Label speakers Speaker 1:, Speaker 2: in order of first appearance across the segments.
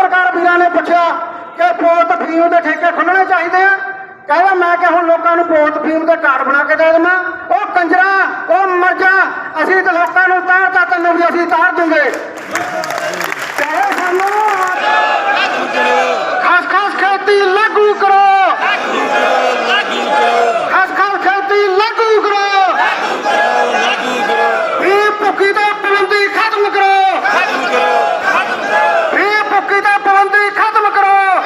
Speaker 1: ਪੱਤਰਕਾਰ ਵੀਰਾਂ ਨੇ ਪੁੱਛਿਆ ਕਿ ਪੋਤ ਫੀਮ ਦੇ ਠੇਕੇ ਖੁੱਲਣੇ ਚਾਹੀਦੇ ਆ? ਕਹਿੰਦਾ, ਮੈਂ ਕਿ ਹੁਣ ਲੋਕਾਂ ਨੂੰ ਪੋਤ ਫੀਮ ਦੇ ਕਾਰਡ ਬਣਾ ਕੇ ਦੇ ਦੇਵਾਂ। ਉਹ ਕੰਜਰਾ, ਉਹ ਮਰ ਜਾ। ਅਸੀਂ ਤੇ ਲੋਕਾਂ ਨੂੰ ਤਾਰਤਾ ਤੈਨੂੰ ਵੀ ਅਸੀਂ ਤਾਰ ਦੂੰਗੇ ਚਾਹੇ ਸਾਨੂੰ ਖਾਸ ਖਾਸ ਖੇਤੀ ਲਾਗੂ ਕਰੋ। ਖਾਸ ਖਾਸ ਖੇਤੀ ਲਾਗੂ ਕਰੋ ਇਹ ਭੁੱਖੀ ਦਾ ਪਾਬੰਦੀ ਖਤਮ ਕਰੋ ਇਹ ਭੁੱਖੀ ਦਾ ਪਾਬੰਦੀ ਖਤਮ ਕਰੋ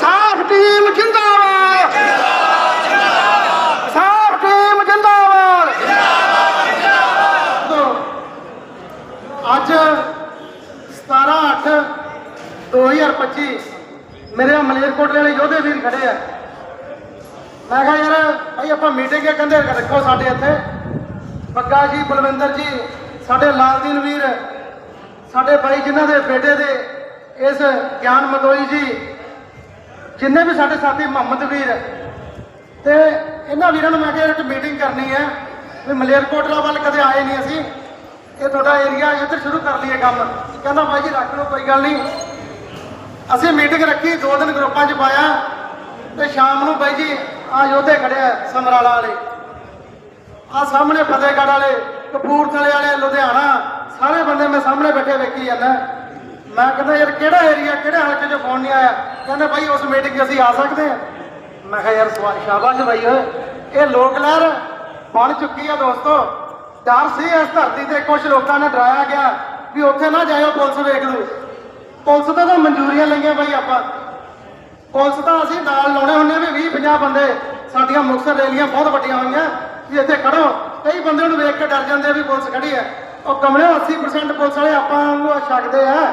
Speaker 1: ਸਾਫ਼ ਟੀਮ ਜਿੰਦਾਬਾਦ ਸਾਫ਼ ਟੀਮ ਜਿੰਦਾਬਾਦ ਅੱਜ 17 8 2025 ਮੇਰੇ ਮਲੇਰਕੋਟਲੇ ਵਾਲੇ ਯੋਧੇ ਵੀਰ ਖੜੇ ਆ। ਮੈਂ ਕਿਹਾ, ਯਾਰ, ਭਾਈ ਆਪਾਂ ਮੀਟਿੰਗ ਕਹਿੰਦੇ ਰੱਖੋ ਸਾਡੇ ਇੱਥੇ। ਬੱਗਾ ਜੀ, ਬਲਵਿੰਦਰ ਜੀ, ਸਾਡੇ ਲਾਲਦੀਨ ਵੀਰ, ਸਾਡੇ ਭਾਈ ਜਿਨ੍ਹਾਂ ਦੇ ਬੇਟੇ ਦੇ ਇਸ ਗਿਆਨ ਮਦੋਈ ਜੀ, ਜਿੰਨੇ ਵੀ ਸਾਡੇ ਸਾਥੀ ਮੁਹੰਮਦ ਵੀਰ ਤੇ ਇਹਨਾਂ ਵੀਰਾਂ ਨੂੰ ਮੈਂ ਕਿਹਾ ਇੱਕ ਮੀਟਿੰਗ ਕਰਨੀ ਹੈ। ਵੀ ਮਲੇਰਕੋਟਲਾ ਵੱਲ ਕਦੇ ਆਏ ਨਹੀਂ ਅਸੀਂ। ਇਹ ਤੁਹਾਡਾ ਏਰੀਆ ਇੱਧਰ ਸ਼ੁਰੂ ਕਰ ਲਈਏ ਕੰਮ। ਕਹਿੰਦਾ ਬਾਈ ਜੀ, ਰੱਖ ਲਓ, ਕੋਈ ਗੱਲ ਨਹੀਂ। ਅਸੀਂ ਮੀਟਿੰਗ ਰੱਖੀ, ਦੋ ਦਿਨ ਗਰੁੱਪਾਂ 'ਚ ਪਾਇਆ। ਤੇ ਸ਼ਾਮ ਨੂੰ ਬਾਈ ਜੀ, ਆ ਯੋਧੇ ਖੜਿਆ ਸਮਰਾਲਾ ਵਾਲੇ। ਆ ਸਾਹਮਣੇ ਫਤਿਹਗੜ੍ਹ ਵਾਲੇ, ਕਪੂਰਥਲੇ ਵਾਲੇ, ਲੁਧਿਆਣਾ। ਸਾਰੇ ਬੰਦੇ ਮੈਂ ਸਾਹਮਣੇ ਬੈਠੇ ਵੇਖੀ ਜਾਂਦਾ ਮੈਂ ਕਹਿੰਦਾ, ਯਾਰ, ਕਿਹੜਾ ਏਰੀਆ ਕਿਹੜੇ ਹਲਕੇ 'ਚ ਫੋਨ ਨਹੀਂ ਆਇਆ? ਕਹਿੰਦੇ ਭਾਈ ਉਸ ਮੀਟਿੰਗ 'ਚ ਅਸੀਂ ਆ ਸਕਦੇ ਹਾਂ ਮੈਂ ਕਿਹਾ, ਯਾਰ ਸਵਾ- ਸ਼ਾਬਾਸ਼ ਭਾਈ ਓਏ। ਇਹ ਲੋਕ ਲਹਿਰ ਬਣ ਚੁੱਕੀ ਆ ਦੋਸਤੋ। ਡਰ ਸੀ ਇਸ ਧਰਤੀ ਤੇ ਕੁਝ ਲੋਕਾਂ ਨੇ ਡਰਾਇਆ ਗਿਆ ਵੀ ਉੱਥੇ ਨਾ ਜਾਇਓ ਪੁਲਿਸ ਵੇਖ ਲੂ ਪੁਲਿਸ ਤੋਂ ਤਾਂ ਮਨਜ਼ੂਰੀਆਂ ਲਈਆਂ ਭਾਈ ਆਪਾਂ। ਪੁਲਿਸ ਤਾਂ ਅਸੀਂ ਨਾਲ ਲਾਉਣੇ ਹੁੰਦੇ ਵੀ 20 50 ਬੰਦੇ, ਸਾਡੀਆਂ ਮੁਕਤਸਰ ਰੈਲੀਆਂ ਬਹੁਤ ਵੱਡੀਆਂ ਹੋਈਆਂ, ਵੀ ਇੱਥੇ ਖੜੋ। ਕਈ ਬੰਦੇ ਨੂੰ ਵੇਖ ਕੇ ਡਰ ਜਾਂਦੇ ਆ ਵੀ ਪੁਲਿਸ ਖੜੀ ਹੈ। ਉਹ ਕਮਲੇ 80% ਪੁਲਿਸ ਵਾਲੇ ਆਪਾਂ ਨੂੰ ਛਕਦੇ ਆ।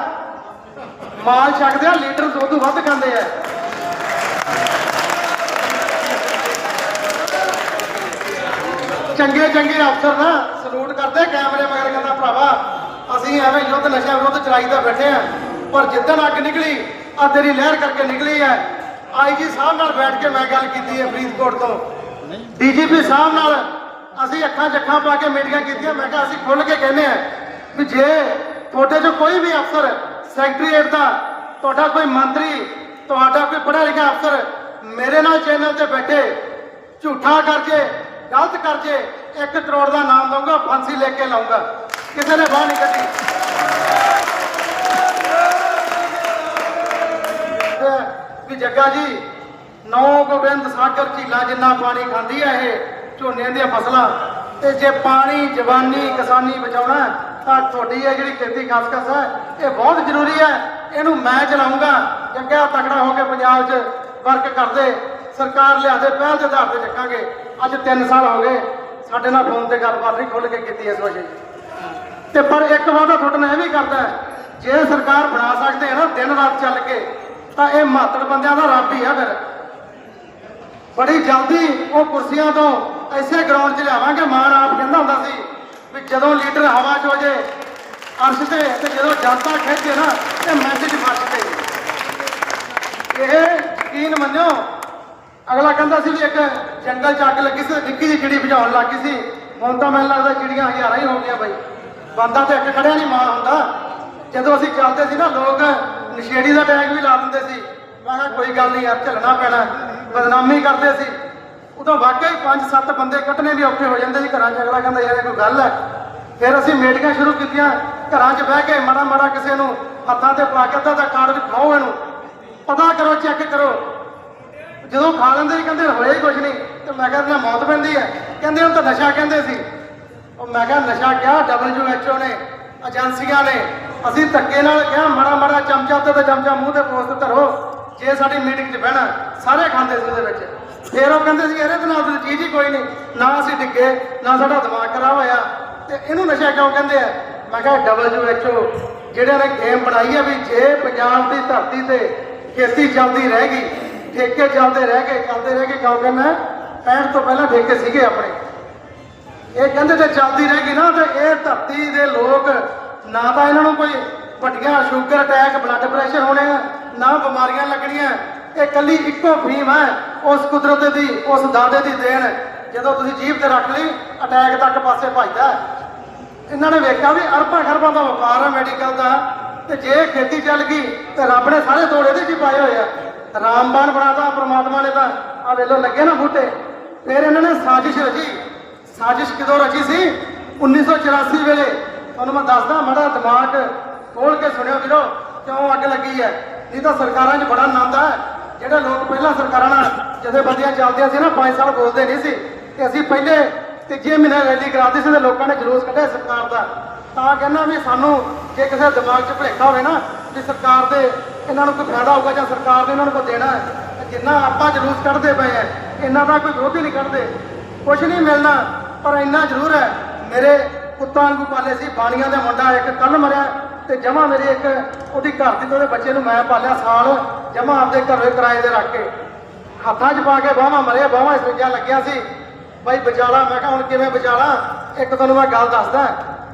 Speaker 1: ਮਾਲ ਛਕਦੇ ਆ, ਲੀਟਰ ਦੁੱਧ ਵੱਧ ਖਾਂਦੇ ਆ। ਚੰਗੇ ਚੰਗੇ ਅਫਸਰ ਨਾ ਸਲੂਟ ਕਰਦੇ ਕੈਮਰੇ ਮਗਰ ਕਹਿੰਦਾ, ਭਰਾਵਾ, ਅਸੀਂ ਐਵੇਂ ਯੁੱਧ, ਨਸ਼ਾ ਵਿਰੁੱਧ ਚਲਾਈ ਤਾਂ ਬੈਠੇ ਆ, ਪਰ ਜਿੱਦਣ ਅੱਗ ਨਿਕਲੀ ਆ ਤੇਰੀ ਲਹਿਰ ਕਰਕੇ ਨਿਕਲੀ ਹੈ ਆਈਜੀ ਸਾਹਿਬ ਨਾਲ ਬੈਠ ਕੇ ਮੈਂ ਗੱਲ ਕੀਤੀ ਹੈ ਫਰੀਦਕੋਟ ਤੋਂ। ਡੀਜੀਪੀ ਸਾਹਿਬ ਨਾਲ ਅਸੀਂ ਅੱਖਾਂ 'ਚ ਅੱਖਾਂ ਪਾ ਕੇ ਮੀਟਿੰਗਾਂ ਕੀਤੀਆਂ, ਮੈਂ ਕਿਹਾ, ਅਸੀਂ ਖੁੱਲ ਕੇ ਕਹਿੰਦੇ ਆ ਵੀ ਜੇ ਤੁਹਾਡੇ 'ਚੋਂ ਕੋਈ ਵੀ ਅਫਸਰ ਸੈਕਟਰੀਏਟ ਦਾ, ਤੁਹਾਡਾ ਕੋਈ ਮੰਤਰੀ, ਤੁਹਾਡਾ ਕੋਈ ਪੜ੍ਹਿਆ ਲਿਖਿਆ ਅਫਸਰ ਮੇਰੇ ਨਾਲ ਚੈਨਲ ਤੇ ਬੈਠੇ, ਝੂਠਾ ਕਰਕੇ ਗਲਤ ਕਰਜ਼ੇ 1 ਕਰੋੜ ਦਾ ਨਾਮ ਦਊਂਗਾ, ਫਾਂਸੀ ਲੈ ਕੇ ਲਾਉਂਗਾ ਕਿਸੇ ਨੇ ਬਾਹ ਨਹੀਂ ਕੱਢੀ। ਵੀ ਜੱਗਾ ਜੀ, ਨੌ ਗੋਬਿੰਦ ਸਾਗਰ ਝੀਲਾ ਜਿੰਨਾ ਪਾਣੀ ਖਾਂਦੀ ਹੈ ਇਹ, ਝੋਨੇ ਦੀਆਂ ਫਸਲਾਂ, ਤੇ ਜੇ ਪਾਣੀ, ਜਵਾਨੀ, ਕਿਸਾਨੀ ਬਚਾਉਣਾ, ਤਾਂ ਤੁਹਾਡੀ ਇਹ ਜਿਹੜੀ ਖੇਤੀ ਖਸਖਸ ਹੈ ਇਹ ਬਹੁਤ ਜ਼ਰੂਰੀ ਹੈ ਇਹਨੂੰ ਮੈਂ ਚਲਾਉਂਗਾ ਜੱਗਾ ਤਕੜਾ ਹੋ ਕੇ ਪੰਜਾਬ 'ਚ ਵਰਕ ਕਰਦੇ। ਸਰਕਾਰ ਲਿਆਦੇ ਪਹਿਲ ਦੇ ਆਧਾਰ ਤੇ ਚੱਕਾਂਗੇ। ਅੱਜ 3 ਸਾਲ ਹੋ ਗਏ, ਸਾਡੇ ਨਾਲ ਫੋਨ ਤੇ ਗੱਲਬਾਤ ਨਹੀਂ ਖੁੱਲ ਕੇ ਕੀਤੀ ਇਸ ਵਜੇ ਤੇ ਪਰ ਇੱਕ ਵਾਅਦਾ ਤੁਹਾਡੇ ਨਾਲ ਇਹ ਵੀ ਕਰਦਾ ਜੇ ਸਰਕਾਰ ਬਣਾ ਸਕਦੇ ਹੈ ਨਾ ਦਿਨ ਰਾਤ ਚੱਲ ਕੇ, ਤਾਂ ਇਹ ਮਾਤੜ ਬੰਦਿਆਂ ਦਾ ਰੱਬ ਹੀ ਆ ਫਿਰ। ਬੜੀ ਜਲਦੀ ਉਹ ਕੁਰਸੀਆਂ ਤੋਂ ਐਸੇ ਗਰਾਊਂਡ 'ਚ ਲਿਆਵਾਂਗੇ ਮਾਨ ਆਪ ਕਹਿੰਦਾ ਹੁੰਦਾ ਸੀ ਵੀ ਜਦੋਂ ਲੀਡਰ ਹਵਾ 'ਚ ਹੋ ਜੇ, ਅਰਸ਼ ਤੇ ਤੇ ਜਦੋਂ ਜਨਤਾ ਖਿੱਚੇ ਨਾ, ਤੇ ਮੈਸੇਜ ਫਸ ਤੇ ਇਹ ਯਕੀਨ ਮੰਨਿਓ ਅਗਲਾ ਕਹਿੰਦਾ ਸੀ ਵੀ ਇੱਕ ਜੰਗਲ 'ਚ ਅੱਗ ਲੱਗੀ ਸੀ ਨਿੱਕੀ ਜਿਹੀ ਚਿੜੀ ਬੁਝਾਉਣ ਲੱਗੀ ਸੀ। ਹੁਣ ਤਾਂ ਮੈਨੂੰ ਲੱਗਦਾ ਚਿੜੀਆਂ ਹਜ਼ਾਰਾਂ ਹੀ ਹੋ ਗਈਆਂ ਬਾਈ। ਬੰਦਾ ਤੇ ਇੱਕ ਖੜਿਆ ਨਹੀਂ ਮਾਰ ਹੁੰਦਾ। ਜਦੋਂ ਅਸੀਂ ਚੱਲਦੇ ਸੀ ਨਾ, ਲੋਕ ਨਸ਼ੇੜੀ ਦਾ ਟੈਗ ਵੀ ਲਾ ਦਿੰਦੇ ਸੀ। ਮੈਂ ਕਿਹਾ ਕੋਈ ਗੱਲ ਨਹੀਂ ਯਾਰ, ਝੱਲਣਾ ਪੈਣਾ, ਬਦਨਾਮੀ ਕਰਦੇ ਸੀ। ਉਦੋਂ ਵਾਕਈ ਪੰਜ ਸੱਤ ਬੰਦੇ ਕੱਟਣੇ ਵੀ ਔਖੇ ਹੋ ਜਾਂਦੇ ਸੀ ਘਰਾਂ 'ਚ। ਅਗਲਾ ਕਹਿੰਦਾ, ਯਾਰ ਇਹ ਕੋਈ ਗੱਲ ਹੈ? ਫਿਰ ਅਸੀਂ ਮੀਟਿੰਗਾਂ ਸ਼ੁਰੂ ਕੀਤੀਆਂ। ਘਰਾਂ 'ਚ ਬਹਿ ਕੇ ਮਾੜਾ ਮਾੜਾ ਕਿਸੇ ਨੂੰ ਹੱਥਾਂ ਤੇ ਪਾ ਕੇ ਅੱਧਾ ਦਾ ਕਾਰਡ ਖਾਓ ਇਹਨੂੰ। ਪਤਾ ਕਰੋ, ਚੈੱਕ ਕਰੋ। ਜਦੋਂ ਖਾ ਲੈਂਦੇ ਸੀ, ਕਹਿੰਦੇ ਹੋਇਆ ਹੀ ਕੁਝ ਨਹੀਂ। ਤੇ ਮੈਂ ਕਹਿੰਦਾ ਮੌਤ ਪੈਂਦੀ ਹੈ। ਕਹਿੰਦੇ ਉਹ ਤਾਂ ਨਸ਼ਾ ਕਹਿੰਦੇ ਸੀ। ਉਹ ਮੈਂ ਕਿਹਾ, ਨਸ਼ਾ ਕਿਹਾ, WHO ਨੇ, ਏਜੰਸੀਆਂ ਨੇ। ਅਸੀਂ ਧੱਕੇ ਨਾਲ ਕਿਹਾ, ਮਾੜਾ ਮਾੜਾ ਚਮਚਾ ਤੇ ਤੇ ਚਮਚਾ ਮੂੰਹ ਤੇ ਪੋਸਤ ਧਰੋ। ਜੇ ਸਾਡੀ ਮੀਟਿੰਗ 'ਚ ਬਹਿਣਾ, ਸਾਰੇ ਖਾਂਦੇ ਸੀ ਉਹਦੇ ਵਿੱਚ। ਫਿਰ ਉਹ ਕਹਿੰਦੇ ਸੀ, ਇਹਦੇ ਨਾਲ ਤਾਂ ਚੀਜ਼ ਹੀ ਕੋਈ ਨਹੀਂ। ਨਾ ਅਸੀਂ ਡਿੱਗੇ, ਨਾ ਸਾਡਾ ਦਿਮਾਗ ਖਰਾਬ ਹੋਇਆ। ਤੇ ਇਹਨੂੰ ਨਸ਼ਾ ਕਿਉਂ ਕਹਿੰਦੇ ਆ? ਮੈਂ ਕਿਹਾ, WHO, ਜਿਹੜੇ ਨੇ ਗੇਮ ਬਣਾਈ ਹੈ ਵੀ ਜੇ ਪੰਜਾਬ ਦੀ ਧਰਤੀ ਤੇ ਖੇਤੀ ਚੱਲਦੀ ਰਹੇਗੀ ਠੇਕੇ ਚੱਲਦੇ ਰਹਿ ਗਏ, ਚੱਲਦੇ ਰਹਿ ਗਏ ਕਿਉਂ ਕਹਿੰਦਾ 65 ਤੋਂ ਪਹਿਲਾਂ ਠੇਕੇ ਸੀਗੇ ਆਪਣੇ। ਇਹ ਕਹਿੰਦੇ ਤੇ ਚੱਲਦੀ ਰਹਿ ਗਈ ਨਾ, ਤੇ ਇਹ ਧਰਤੀ ਦੇ ਲੋਕ ਨਾ ਤਾਂ ਇਹਨਾਂ ਨੂੰ ਕੋਈ ਵੱਡੀਆਂ ਸ਼ੂਗਰ ਅਟੈਕ ਬਲੱਡ ਪ੍ਰੈਸ਼ਰ ਹੋਣੇ ਆ, ਨਾ ਬਿਮਾਰੀਆਂ ਲੱਗਣੀਆਂ। ਇਹ ਕੱਲੀ ਇੱਕੋ ਫੀਮ ਹੈ, ਉਸ ਕੁਦਰਤ ਦੀ, ਉਸ ਦਾਦੇ ਦੀ ਦੇਣ। ਜਦੋਂ ਤੁਸੀਂ ਜੀਭ ਤੇ ਰੱਖ ਲਈ ਅਟੈਕ ਤੱਕ ਪਾਸੇ ਭੱਜਦਾ ਇਹਨਾਂ ਨੇ ਵੇਖਿਆ ਵੀ ਅਰਬਾਂ ਖਰਬਾਂ ਦਾ ਵਪਾਰ ਹੈ ਮੈਡੀਕਲ ਦਾ। ਤੇ ਜੇ ਖੇਤੀ ਚੱਲ ਗਈ, ਤੇ ਰੱਬ ਨੇ ਸਾਰੇ ਤੋੜ ਦੇ 'ਚ ਪਾਏ ਹੋਏ ਆ। ਰਾਮਬਾਣ ਬਣਾਤਾ, ਪ੍ਰਮਾਤਮਾ ਨੇ ਤਾਂ। ਆ ਵੇਲੋ ਲੱਗੇ ਨਾ ਬੂਟੇ। ਫਿਰ ਇਹਨਾਂ ਨੇ ਸਾਜ਼ਿਸ਼ ਰਚੀ। ਸਾਜ਼ਿਸ਼ ਕਿਦੋਂ ਰਚੀ ਸੀ? 1984 ਵੇਲੇ। ਤੁਹਾਨੂੰ ਮੈਂ ਦੱਸਦਾ, ਮਾੜਾ ਦਿਮਾਗ ਖੋਲ ਕੇ ਸੁਣਿਓ ਵੀਰੋ, ਕਿਉਂ ਅੱਗ ਲੱਗੀ ਹੈ? ਨਹੀਂ ਤਾਂ ਸਰਕਾਰਾਂ 'ਚ ਬੜਾ ਆਨੰਦ ਹੈ ਜਿਹੜੇ ਲੋਕ ਪਹਿਲਾਂ ਸਰਕਾਰਾਂ ਨਾਲ ਜਥੇਬੰਦੀਆਂ ਚੱਲਦੀਆਂ ਸੀ ਨਾ 5 ਸਾਲ ਬੋਲਦੇ ਨਹੀਂ ਸੀ। ਤੇ ਅਸੀਂ ਪਹਿਲੇ ਤੀਜੇ ਮਹੀਨੇ ਰੈਲੀ ਕਰਾਤੀ ਸੀ ਤੇ ਲੋਕਾਂ ਨੇ ਜਲੂਸ ਕੱਢਿਆ ਸਰਕਾਰ ਦਾ। ਤਾਂ ਕਹਿੰਦਾ ਵੀ ਸਾਨੂੰ ਜੇ ਕਿਸੇ ਦਿਮਾਗ 'ਚ ਭੁਲੇਖਾ ਹੋਵੇ ਨਾ, ਵੀ ਸਰਕਾਰ ਦੇ ਇਹਨਾਂ ਨੂੰ ਕੋਈ ਫਾਇਦਾ ਹੋਊਗਾ ਜਾਂ ਸਰਕਾਰ ਨੇ ਇਹਨਾਂ ਨੂੰ ਕੋਈ ਦੇਣਾ ਹੈ? ਜਿੰਨਾ ਆਪਾਂ ਜਲੂਸ ਕੱਢਦੇ ਪਏ ਆ, ਇਹਨਾਂ ਦਾ ਕੋਈ ਵਿਰੋਧੀ ਨਹੀਂ ਕੱਢਦੇ ਕੁਝ ਨਹੀਂ ਮਿਲਣਾ, ਪਰ ਇੰਨਾ ਜ਼ਰੂਰ ਹੈ। ਮੇਰੇ ਪੁੱਤਾਂ ਨੂੰ ਪਾਲੇ ਸੀ, ਬਾਣੀਆਂ ਦਾ ਮੁੰਡਾ ਇੱਕ ਕੱਲ ਮਰਿਆ ਤੇ ਜਮਾ ਮੇਰੇ ਇੱਕ ਉਹਦੀ ਘਰ ਦੀ ਉਹਦੇ ਬੱਚੇ ਨੂੰ ਮੈਂ ਪਾਲਿਆ ਸਾਲ, ਜਮਾ ਆਪਦੇ ਘਰੇ ਕਿਰਾਏ ਦੇ ਰੱਖ ਕੇ। ਹੱਥਾਂ 'ਚ ਪਾ ਕੇ ਬਾਹਾਂ ਮਰੇ ਬਾਹਾਂ ਇਸ ਲੱਗਿਆ ਸੀ। ਬਾਈ ਵਿਚਾਲਾ, ਮੈਂ ਕਿਹਾ ਹੁਣ ਕਿਵੇਂ ਵਿਚਾਲਾ? ਇੱਕ ਤੁਹਾਨੂੰ ਮੈਂ ਗੱਲ ਦੱਸਦਾ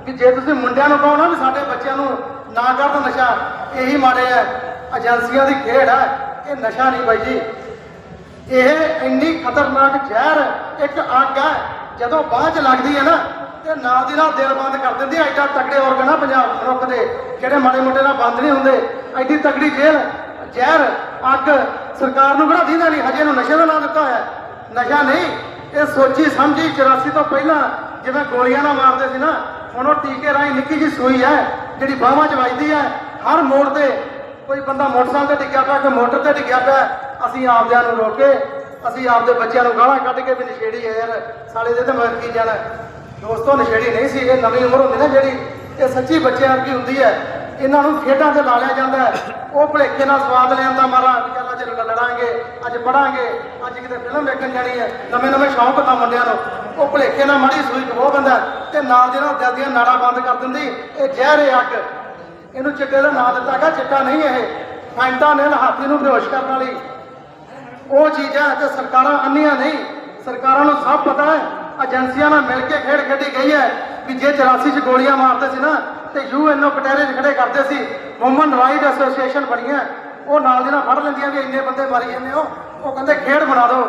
Speaker 1: ਕਿ ਜੇ ਤੁਸੀਂ ਮੁੰਡਿਆਂ ਨੂੰ ਕਹੋ ਨਾ ਵੀ ਸਾਡੇ ਬੱਚਿਆਂ ਨੂੰ ਨਾ ਕਰਨ ਨਸ਼ਾ, ਇਹੀ ਮਾੜੇ ਆ। ਏਜੰਸੀਆਂ ਦੀ ਖੇਡ ਹੈ, ਇਹ ਨਸ਼ਾ ਨਹੀਂ ਬਾਈ ਜੀ। ਇਹ ਇੰਨੀ ਖਤਰਨਾਕ ਜ਼ਹਿਰ ਇੱਕ ਅੱਗ ਹੈ, ਜਦੋਂ ਬਾਂਹ 'ਚ ਲੱਗਦੀ ਹੈ ਨਾ, ਤੇ ਨਾਲ ਦੀ ਨਾਲ ਦਿਲ ਬੰਦ ਕਰ ਦਿੰਦੀ ਹੈ ਐਡਾ ਤਕੜੇ ਔਰਗਨ ਆ ਪੰਜਾਬ ਮਨੁੱਖ ਦੇ, ਜਿਹੜੇ ਮਾੜੇ ਮੋਟੇ ਨਾਲ ਬੰਦ ਨਹੀਂ ਹੁੰਦੇ। ਐਡੀ ਤਕੜੀ ਜੇਲ੍ਹ, ਜ਼ਹਿਰ, ਅੱਗ ਸਰਕਾਰ ਨੂੰ ਕਿਹੜਾ ਦੀਦਾ ਨਹੀਂ ਹਜੇ ਨੂੰ ਨਸ਼ੇ ਦਾ ਨਾਂ ਦਿੱਤਾ ਹੋਇਆ। ਨਸ਼ਾ ਨਹੀਂ, ਇਹ ਸੋਚੀ ਸਮਝੀ 84 ਤੋਂ ਪਹਿਲਾਂ ਜਿਵੇਂ ਗੋਲੀਆਂ ਨਾਲ ਮਾਰਦੇ ਸੀ ਨਾ, ਹੁਣ ਉਹ ਟੀਕੇ ਰਾਹੀਂ ਨਿੱਕੀ ਜਿਹੀ ਸੂਈ ਹੈ, ਜਿਹੜੀ ਬਾਹਾਂ 'ਚ ਵੱਜਦੀ ਹੈ, ਹਰ ਮੋੜ ਤੇ ਕੋਈ ਬੰਦਾ ਮੋਟਰਸਾਈਕਲ ਤੇ ਡਿੱਗਿਆ ਪਿਆ ਕਿ ਮੋਟਰ ਤੇ ਡਿੱਗਿਆ ਪਿਆ, ਅਸੀਂ ਆਪਦਿਆਂ ਨੂੰ ਰੋਕ ਕੇ, ਅਸੀਂ ਆਪਦੇ ਬੱਚਿਆਂ ਨੂੰ ਗਾਲਾਂ ਕੱਢ ਕੇ ਵੀ ਨਸ਼ੇੜੀ ਹੈ ਯਾਰ, ਸਾਲੇ ਦੇ ਤਾਂ ਮਰ ਕੀ ਜਾਣਾ। ਦੋਸਤੋ, ਨਸ਼ੇੜੀ ਨਹੀਂ ਸੀ, ਇਹ ਨਵੀਂ ਉਮਰ ਹੁੰਦੀ ਨਾ ਜਿਹੜੀ, ਇਹ ਸੱਚੀ ਬੱਚਿਆਂ ਵਰਗੀ ਹੁੰਦੀ ਹੈ। ਇਹਨਾਂ ਨੂੰ ਖੇਡਾਂ ਤੇ ਲਾ ਲਿਆ ਜਾਂਦਾ ਉਹ ਭੁਲੇਖੇ ਨਾਲ ਸਵਾਦ ਲੈਣ ਦਾ ਮਾਰਾ ਚੱਲ ਅੱਜ ਲੜਾਂਗੇ, ਅੱਜ ਪੜਾਂਗੇ, ਅੱਜ ਕਿਤੇ ਫਿਲਮ ਵੇਖਣ ਜਾਣੀ ਹੈ। ਨਵੇਂ ਨਵੇਂ ਸ਼ੌਂਕ ਹੁੰਦਾ ਮੁੰਡਿਆਂ ਨੂੰ। ਉਹ ਭੁਲੇਖੇ ਨਾਲ ਮਾੜੀ ਸੂਈ ਖੋ ਬੰਦਾ ਤੇ ਨਾਲ ਦੇ ਨਾਲ ਦਿਲ ਦੀਆਂ ਨਾੜਾਂ ਬੰਦ ਕਰ ਦਿੰਦੀ। ਇਹ ਜ਼ਹਿਰ ਹੈ ਅੱਗ। ਇਹਨੂੰ ਚਿੱਟੇ ਦਾ ਨਾਂ ਦਿੱਤਾ ਗਿਆ, ਚਿੱਟਾ ਨਹੀਂ ਇਹ। ਫੈਂਟਾ ਨੇ ਹਾਥੀ ਨੂੰ ਬੇਹੋਸ਼ ਕਰਨ ਵਾਲੀ। ਉਹ ਚੀਜ਼ਾਂ ਤੇ ਸਰਕਾਰਾਂ ਅੰਨੀਆਂ ਨਹੀਂ। ਸਰਕਾਰਾਂ ਨੂੰ ਸਭ ਪਤਾ ਹੈ, ਏਜੰਸੀਆਂ ਨਾਲ ਮਿਲ ਕੇ ਖੇਡ ਖੇਡੀ ਗਈ ਹੈ ਵੀ ਜੇ 84 ਚ ਗੋਲੀਆਂ ਮਾਰਦੇ ਸੀ ਨਾ, ਤੇ ਯੂਐਨਓ ਕਟਹਿਰੇ 'ਚ ਖੜੇ ਕਰਦੇ ਸੀ। ਵੂਮਨ ਰਾਈਟ ਐਸੋਸੀਏਸ਼ਨ ਬਣੀਆਂ। ਉਹ ਨਾਲ ਦੀ ਨਾਲ ਫੜ ਲੈਂਦੀਆਂ ਵੀ ਇੰਨੇ ਬੰਦੇ ਮਰੀ ਜਾਂਦੇ ਹੋ। ਉਹ ਕਹਿੰਦੇ, ਖੇਡ ਬਣਾ ਦਿਓ।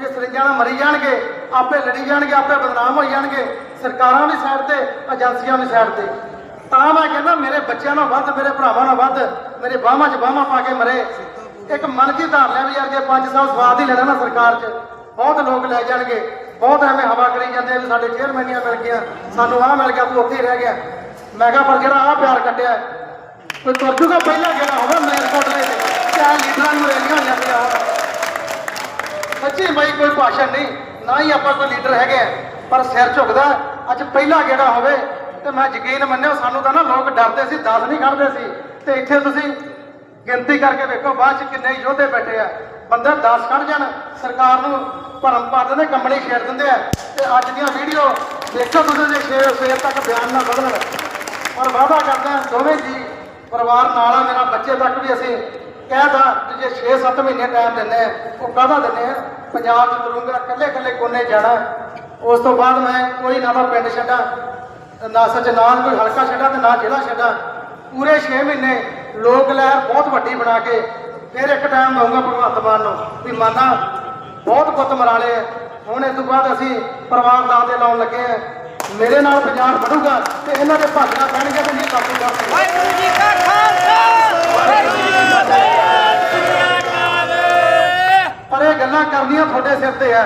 Speaker 1: ਜੇ ਸਰਿੰਜਾਂ ਨਾਲ ਮਰੀ ਜਾਣਗੇ, ਆਪੇ ਲੜੀ ਜਾਣਗੇ, ਆਪੇ ਬਦਨਾਮ ਹੋ ਜਾਣਗੇ। ਸਰਕਾਰਾਂ ਦੀ ਸਾਈਡ ਤੇ, ਏਜੰਸੀਆਂ ਦੀ ਸਾਈਡ ਤੇ। ਤਾਂ ਮੈਂ ਕਹਿੰਦਾ ਮੇਰੇ ਬੱਚਿਆਂ ਨਾਲ ਵੱਧ ਮੇਰੇ ਭਰਾਵਾਂ ਨਾਲ ਵੱਧ ਮੇਰੇ ਬਾਹਾਂ 'ਚ ਬਾਹਾਂ ਪਾ ਕੇ ਮਰੇ। ਇੱਕ ਮਨ ਕੀ ਧਾਰ ਲਿਆ ਵੀ ਯਾਰ 5 ਸਾਲ ਸਵਾਦ ਹੀ ਲੈਣਾ ਨਾ ਸਰਕਾਰ 'ਚ ਬਹੁਤ ਲੋਕ ਲੈ ਜਾਣਗੇ ਬਹੁਤ ਐਵੇਂ ਹਵਾ ਕਰੀ ਜਾਂਦੇ ਆ ਵੀ ਸਾਡੇ ਚੇਅਰਮੈਨੀਆਂ ਮਿਲ ਗਈਆਂ ਸਾਨੂੰ ਆਹ ਮਿਲ ਗਿਆ ਤੂੰ ਉੱਥੇ ਰਹਿ ਗਿਆ। ਮੈਂ ਕਿਹਾ ਪਰ ਜਿਹੜਾ ਆਹ ਪਿਆਰ ਕੱਟਿਆ ਕੋਈ ਤੁਰ ਜੂਗਾ ਪਹਿਲਾਂ ਜਿਹੜਾ ਹੋਵੇ ਮਲੇਰਕੋਟਲੇ ਤੇ ਚਾਹ ਲੀਡਰਾਂ ਨੂੰ ਰੈਲੀਆਂ ਹੋ ਜਾਂਦੀਆਂ ਸੱਚੀ ਬਾਈ ਕੋਈ ਭਾਸ਼ਣ ਨਹੀਂ ਨਾ ਹੀ ਆਪਾਂ ਕੋਈ ਲੀਡਰ ਹੈਗੇ ਆ, ਪਰ ਸਿਰ ਝੁਕਦਾ ਅੱਜ ਪਹਿਲਾ ਗੇੜਾ ਹੋਵੇ ਤੇ ਮੈਂ ਯਕੀਨ ਮੰਨਿਓ ਸਾਨੂੰ ਤਾਂ ਨਾ ਲੋਕ ਡਰਦੇ ਸੀ 10 ਨਹੀਂ ਖੜਦੇ ਸੀ। ਤੇ ਇੱਥੇ ਤੁਸੀਂ ਗਿਣਤੀ ਕਰਕੇ ਵੇਖੋ, ਬਾਅਦ ਚ ਕਿੰਨੇ ਯੋਧੇ ਬੈਠੇ ਆ। ਬੰਦੇ 10 ਖੜ ਜਾਣ, ਸਰਕਾਰ ਨੂੰ ਭਰਮ ਪਾ ਦਿੰਦੇ ਕੰਬਣੀ ਛੇੜ ਦਿੰਦੇ ਆ। ਤੇ ਅੱਜ ਦੀਆਂ ਵੀਡੀਓ ਦੇਖੋ ਤੁਸੀਂ ਜੇ ਸ਼ੇਰ ਸਵੇਰ ਤੱਕ ਬਿਆਨ ਨਾ ਬਦਲਣ। ਪਰ ਵਾਅਦਾ ਕਰਦਾ ਦੋਵੇਂ ਜੀ ਪਰਿਵਾਰ ਨਾਲ ਆ, ਮੇਰਾ ਬੱਚੇ ਤੱਕ ਵੀ ਅਸੀਂ ਕਹਿਦਾ ਕਿ ਜੇ 6-7 ਮਹੀਨੇ ਟਾਈਮ ਦਿੰਦੇ ਆ, ਉਹ ਕਾਹਦਾ ਦਿੰਦੇ ਆ? ਪੰਜਾਬ ਚ ਕਰੂੰਗਾ ਕੱਲੇ ਕੱਲੇ ਕੋਨੇ ਜਾਣਾ। ਉਸ ਤੋਂ ਬਾਅਦ ਮੈਂ ਕੋਈ ਨਾ ਤਾਂ ਪਿੰਡ ਛੱਡਾਂ। ਨਾ ਸੱਚ ਨਾ ਕੋਈ ਹਲਕਾ ਛੱਡਾਂ ਤੇ ਨਾ ਜ਼ਿਲ੍ਹਾ ਛੱਡਾਂ। ਪੂਰੇ 6 ਮਹੀਨੇ ਲੋਕ ਲਹਿਰ ਬਹੁਤ ਵੱਡੀ ਬਣਾ ਕੇ ਫਿਰ ਇੱਕ ਟਾਈਮ ਦਊਂਗਾ ਭਗਵੰਤ ਮਾਨ ਨੂੰ ਵੀ ਮਾਨਾ ਬਹੁਤ ਪੁੱਤ ਮਰਾ ਲਏ। ਆ। ਹੁਣ ਇਸ ਤੋਂ ਬਾਅਦ ਅਸੀਂ ਪਰਿਵਾਰ ਨਾਂ ਦੇ ਲਾਉਣ ਲੱਗੇ ਆ ਮੇਰੇ ਨਾਲ ਪੰਜਾਬ ਵਧੂਗਾ ਤੇ ਇਹਨਾਂ ਦੇ ਭਾਗਣਾ ਪੈਣਗੇ ਤੇ ਨਹੀਂ ਕਾਬੂ ਕਰ ਸਕਦੇ
Speaker 2: ਵਾਹਿਗੁਰੂ ਜੀ ਕਾ ਖਾਲਸਾ ਵਾਹਿਗੁਰੂ ਜੀ ਕੀ ਫਤਿਹ।
Speaker 1: ਪਰ ਇਹ ਗੱਲਾਂ ਕਰਨੀਆਂ ਤੁਹਾਡੇ ਸਿਰ ਤੇ ਹੈ।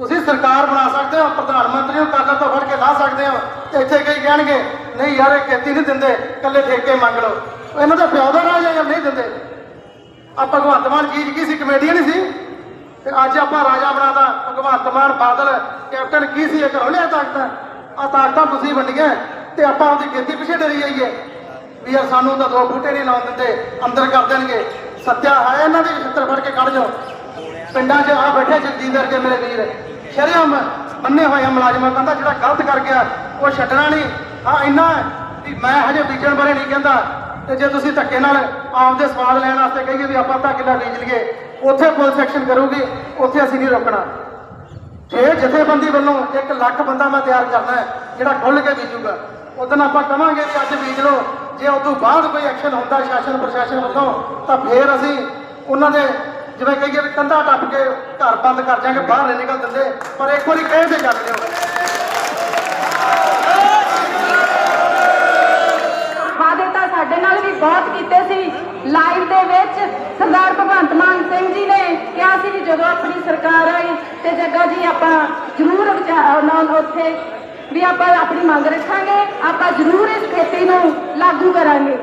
Speaker 1: ਤੁਸੀਂ ਸਰਕਾਰ ਬਣਾ ਸਕਦੇ ਹੋ, ਪ੍ਰਧਾਨ ਮੰਤਰੀ ਨੂੰ ਕਾਗਜ਼ ਤੋਂ ਫੜ ਕੇ ਲਾ ਸਕਦੇ ਹੋ, ਇੱਥੇ ਕਈ ਕਹਿਣਗੇ, ਨਹੀਂ ਯਾਰ, ਇਹ ਖੇਤੀ ਨਹੀਂ ਦਿੰਦੇ ਕੱਲੇ ਠੇਕੇ ਮੰਗ ਲਓ। ਇਹਨਾਂ ਦਾ ਪਿਓ ਦਾ ਰਾਜ ਹੈ ਨਹੀਂ ਦਿੰਦੇ? ਆ ਭਗਵੰਤ ਮਾਨ ਚੀਜ਼ ਕੀ ਸੀ ਕਮੇਡੀਅਨ ਹੀ ਸੀ? ਤੇ ਅੱਜ ਆਪਾਂ ਰਾਜਾ ਬਣਾਤਾ, ਭਗਵੰਤ ਮਾਨ, ਬਾਦਲ, ਕੈਪਟਨ ਕੀ ਸੀ ਇਹ ਘਰੋਂ ਲਿਆ ਤਾਕਤਾਂ ਆ ਤਾਕਤਾਂ ਤੁਸੀਂ ਵੰਡੀਆਂ ਤੇ ਆਪਾਂ ਉਹਦੀ ਖੇਤੀ ਪਿੱਛੇ ਡਰੀ ਜਾਈਏ। ਵੀ ਯਾਰ, ਸਾਨੂੰ ਤਾਂ ਦੋ ਬੂਟੇ ਨਹੀਂ ਲਾਉਣ ਦਿੰਦੇ, ਅੰਦਰ ਕਰ ਦੇਣਗੇ। ਸੱਤਿਆ ਹੈ ਇਹਨਾਂ ਦੇ ਛਿੱਤਰ ਫੜ ਕੇ ਕੱਢ ਜਾਓ। ਪਿੰਡਾਂ 'ਚ ਆ ਬੈਠੇ ਜਗਜੀਂਦਰ ਕੇ ਮੇਰੇ ਵੀਰ। ਸ਼ਰੇਆਮ ਮੰਨੇ ਹੋਏ ਮੁਲਾਜ਼ਮਾਂ, ਕਹਿੰਦਾ ਜਿਹੜਾ ਗਲਤ ਕਰ ਗਿਆ, ਉਹ ਛੱਡਣਾ ਨਹੀਂ। ਹਾਂ, ਇੰਨਾ ਵੀ ਮੈਂ ਹਜੇ ਬੀਜਣ ਬਾਰੇ ਨਹੀਂ ਕਹਿੰਦਾ। ਤੇ ਜੇ ਤੁਸੀਂ ਧੱਕੇ ਨਾਲ ਆਪਦੇ ਸਵਾਦ ਲੈਣ ਵਾਸਤੇ ਕਹੀਏ ਵੀ ਆਪਾਂ ਅੱਧਾ ਕਿੱਲਾ ਬੀਜ ਲਈਏ, ਉੱਥੇ ਪੁਲਿਸ ਐਕਸ਼ਨ ਕਰੂਗੀ, ਉੱਥੇ ਅਸੀਂ ਨਹੀਂ ਰੋਕਣਾ। ਜੇ ਜਥੇਬੰਦੀ ਵੱਲੋਂ 1 ਲੱਖ ਬੰਦਾ ਮੈਂ ਤਿਆਰ ਕਰਨਾ ਹੈ, ਜਿਹੜਾ ਖੁੱਲ ਕੇ ਬੀਜੂਗਾ ਉਦੋਂ ਆਪਾਂ ਕਵਾਂਗੇ ਵੀ ਅੱਜ ਬੀਜ ਲਓ। ਜੇ ਉਸ ਤੋਂ ਬਾਅਦ ਕੋਈ ਐਕਸ਼ਨ ਹੁੰਦਾ ਸ਼ਾਸਨ, ਪ੍ਰਸ਼ਾਸਨ ਵੱਲੋਂ, ਤਾਂ ਫੇਰ ਅਸੀਂ ਉਹਨਾਂ ਦੇ ਜਿਵੇਂ ਕਹੀਏ ਵੀ ਕੰਧਾ ਟੱਪ ਕੇ ਘਰ ਬੰਦ ਕਰ ਜਾਾਂਗੇ ਬਾਹਰ ਨਹੀਂ ਨਿਕਲ ਦਿੰਦੇ, ਪਰ ਇੱਕ ਵਾਰੀ ਕਹਿ ਤੇ ਚੱਲ ਲਿਓ।
Speaker 3: ਵਾਅਦੇ ਤਾਂ ਸਾਡੇ ਬਹੁਤ ਕੀਤੇ ਸੀ। ਲਾਈਵ ਦੇ ਵਿੱਚ ਸਰਦਾਰ ਭਗਵੰਤ ਮਾਨ ਸਿੰਘ ਜੀ ਨੇ ਕਿਹਾ ਸੀ ਵੀ ਜਦੋਂ ਆਪਣੀ ਸਰਕਾਰ ਆਈ ਤੇ ਜੱਗਾ ਜੀ, ਆਪਾਂ ਜ਼ਰੂਰ ਵਿਚਾ- ਉਹਨਾਂ- ਉੱਥੇ ਵੀ ਆਪਾਂ ਆਪਣੀ ਮੰਗ ਰੱਖਾਂਗੇ, ਆਪਾਂ ਜ਼ਰੂਰ ਇਸ ਖੇਤੀ ਨੂੰ ਲਾਗੂ ਕਰਾਂਗੇ।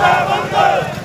Speaker 4: বঙ্গবন্ধু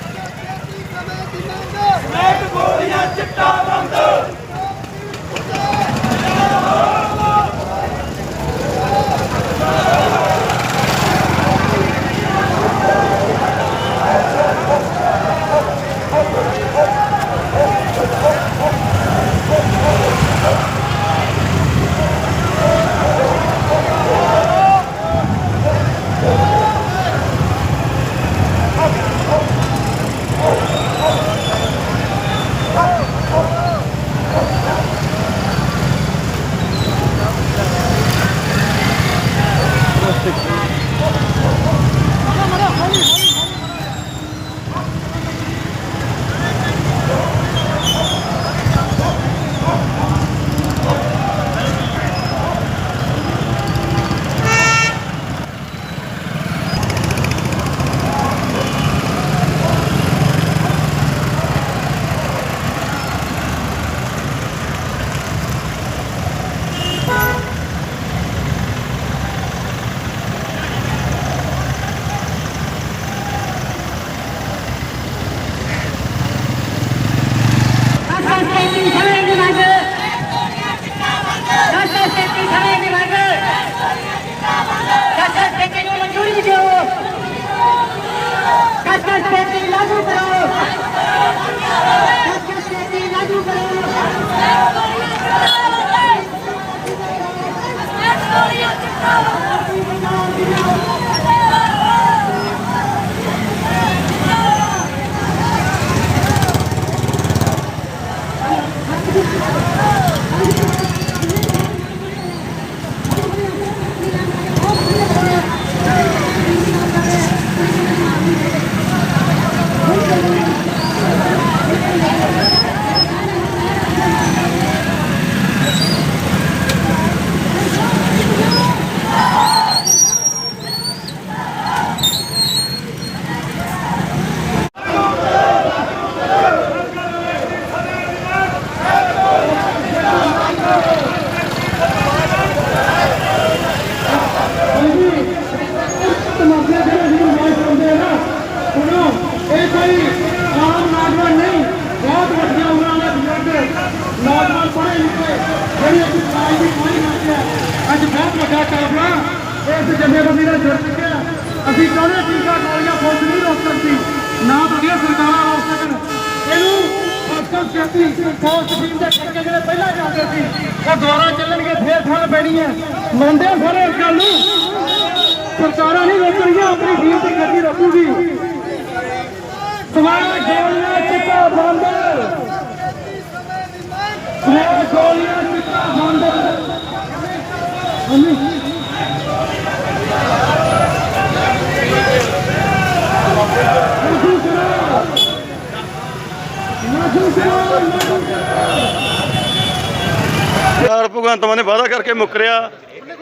Speaker 4: ਵਾਅਦਾ ਕਰਕੇ ਮੁੱਕਰਿਆ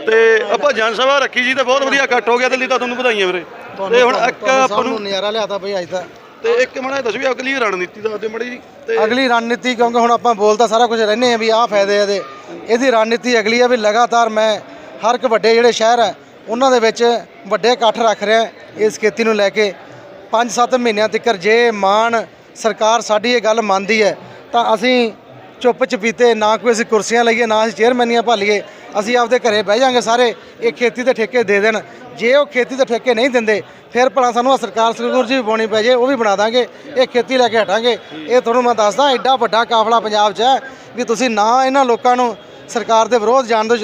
Speaker 4: ਤੇ ਆਪਾਂ ਜਨ ਸਭਾ ਰੱਖੀ ਜੀ ਤੇ ਬਹੁਤ ਵਧੀਆ ਇਕੱਠ ਹੋ ਗਿਆ ਤੇ ਲਈ ਤਾਂ ਤੁਹਾਨੂੰ ਵਧਾਈਆਂ ਵੀਰੇ। ਤੇ ਹੁਣ ਇੱਕ ਆਪਾਂ ਨੂੰ
Speaker 1: ਨਜ਼ਾਰਾ ਲਿਆਤਾ ਬਈ ਅੱਜ ਤਾਂ
Speaker 4: ਤੇ ਇੱਕ ਮਣਾ ਦੱਸ ਵੀ ਅਗਲੀ ਰਣਨੀਤੀ ਦੱਸ ਦਿਓ ਮੜੀ ਜੀ ਤੇ
Speaker 1: ਅਗਲੀ ਰਣਨੀਤੀ ਕਿਉਂਕਿ ਹੁਣ ਆਪਾਂ ਬੋਲਦਾ ਸਾਰਾ ਕੁਝ ਰਹਿੰਦੇ ਆ ਵੀ ਆਹ ਫਾਇਦੇ ਆ ਇਹਦੇ ਇਹਦੀ ਰਣਨੀਤੀ ਅਗਲੀ ਆ ਵੀ ਲਗਾਤਾਰ ਮੈਂ ਹਰ ਇੱਕ ਵੱਡੇ ਜਿਹੜੇ ਸ਼ਹਿਰ ਆ ਉਹਨਾਂ ਦੇ ਵਿੱਚ ਵੱਡੇ ਇਕੱਠ ਰੱਖ ਰਿਹਾ ਇਸ ਖੇਤੀ ਨੂੰ ਲੈ ਕੇ। 5-7 ਮਹੀਨਿਆਂ ਤੱਕ ਜੇ ਮਾਨ ਸਰਕਾਰ ਸਾਡੀ ਇਹ ਗੱਲ ਮੰਨਦੀ ਹੈ ਤਾਂ ਅਸੀਂ ਚੁੱਪ ਚਪੀਤੇ ਨਾ ਕੋਈ ਅਸੀਂ ਕੁਰਸੀਆਂ ਲਈਏ ਨਾ ਅਸੀਂ ਚੇਅਰਮੈਨੀਆਂ ਭਾਲੀਏ ਅਸੀਂ ਆਪਦੇ ਘਰੇ ਬਹਿ ਜਾਾਂਗੇ ਸਾਰੇ ਇਹ ਖੇਤੀ ਦੇ ਠੇਕੇ ਦੇ ਦੇਣ। ਜੇ ਉਹ ਖੇਤੀ ਦੇ ਠੇਕੇ ਨਹੀਂ ਦਿੰਦੇ ਫਿਰ ਭਲਾ ਸਾਨੂੰ ਸਰਕਾਰ ਸਰਕੂਰ ਜੀ ਵੀ ਪਾਉਣੀ ਪੈ ਜੇ ਉਹ ਵੀ ਬਣਾ ਦਾਂਗੇ ਇਹ ਖੇਤੀ ਲੈ ਕੇ ਹਟਾਂਗੇ। ਇਹ ਤੁਹਾਨੂੰ ਮੈਂ ਦੱਸਦਾ ਐਡਾ ਵੱਡਾ ਕਾਫਲਾ ਪੰਜਾਬ 'ਚ ਹੈ ਵੀ ਤੁਸੀਂ ਨਾ ਇਹਨਾਂ ਲੋਕਾਂ ਨੂੰ ਸਰਕਾਰ ਦੇ ਵਿਰੋਧ ਜਾਣ ਦੋ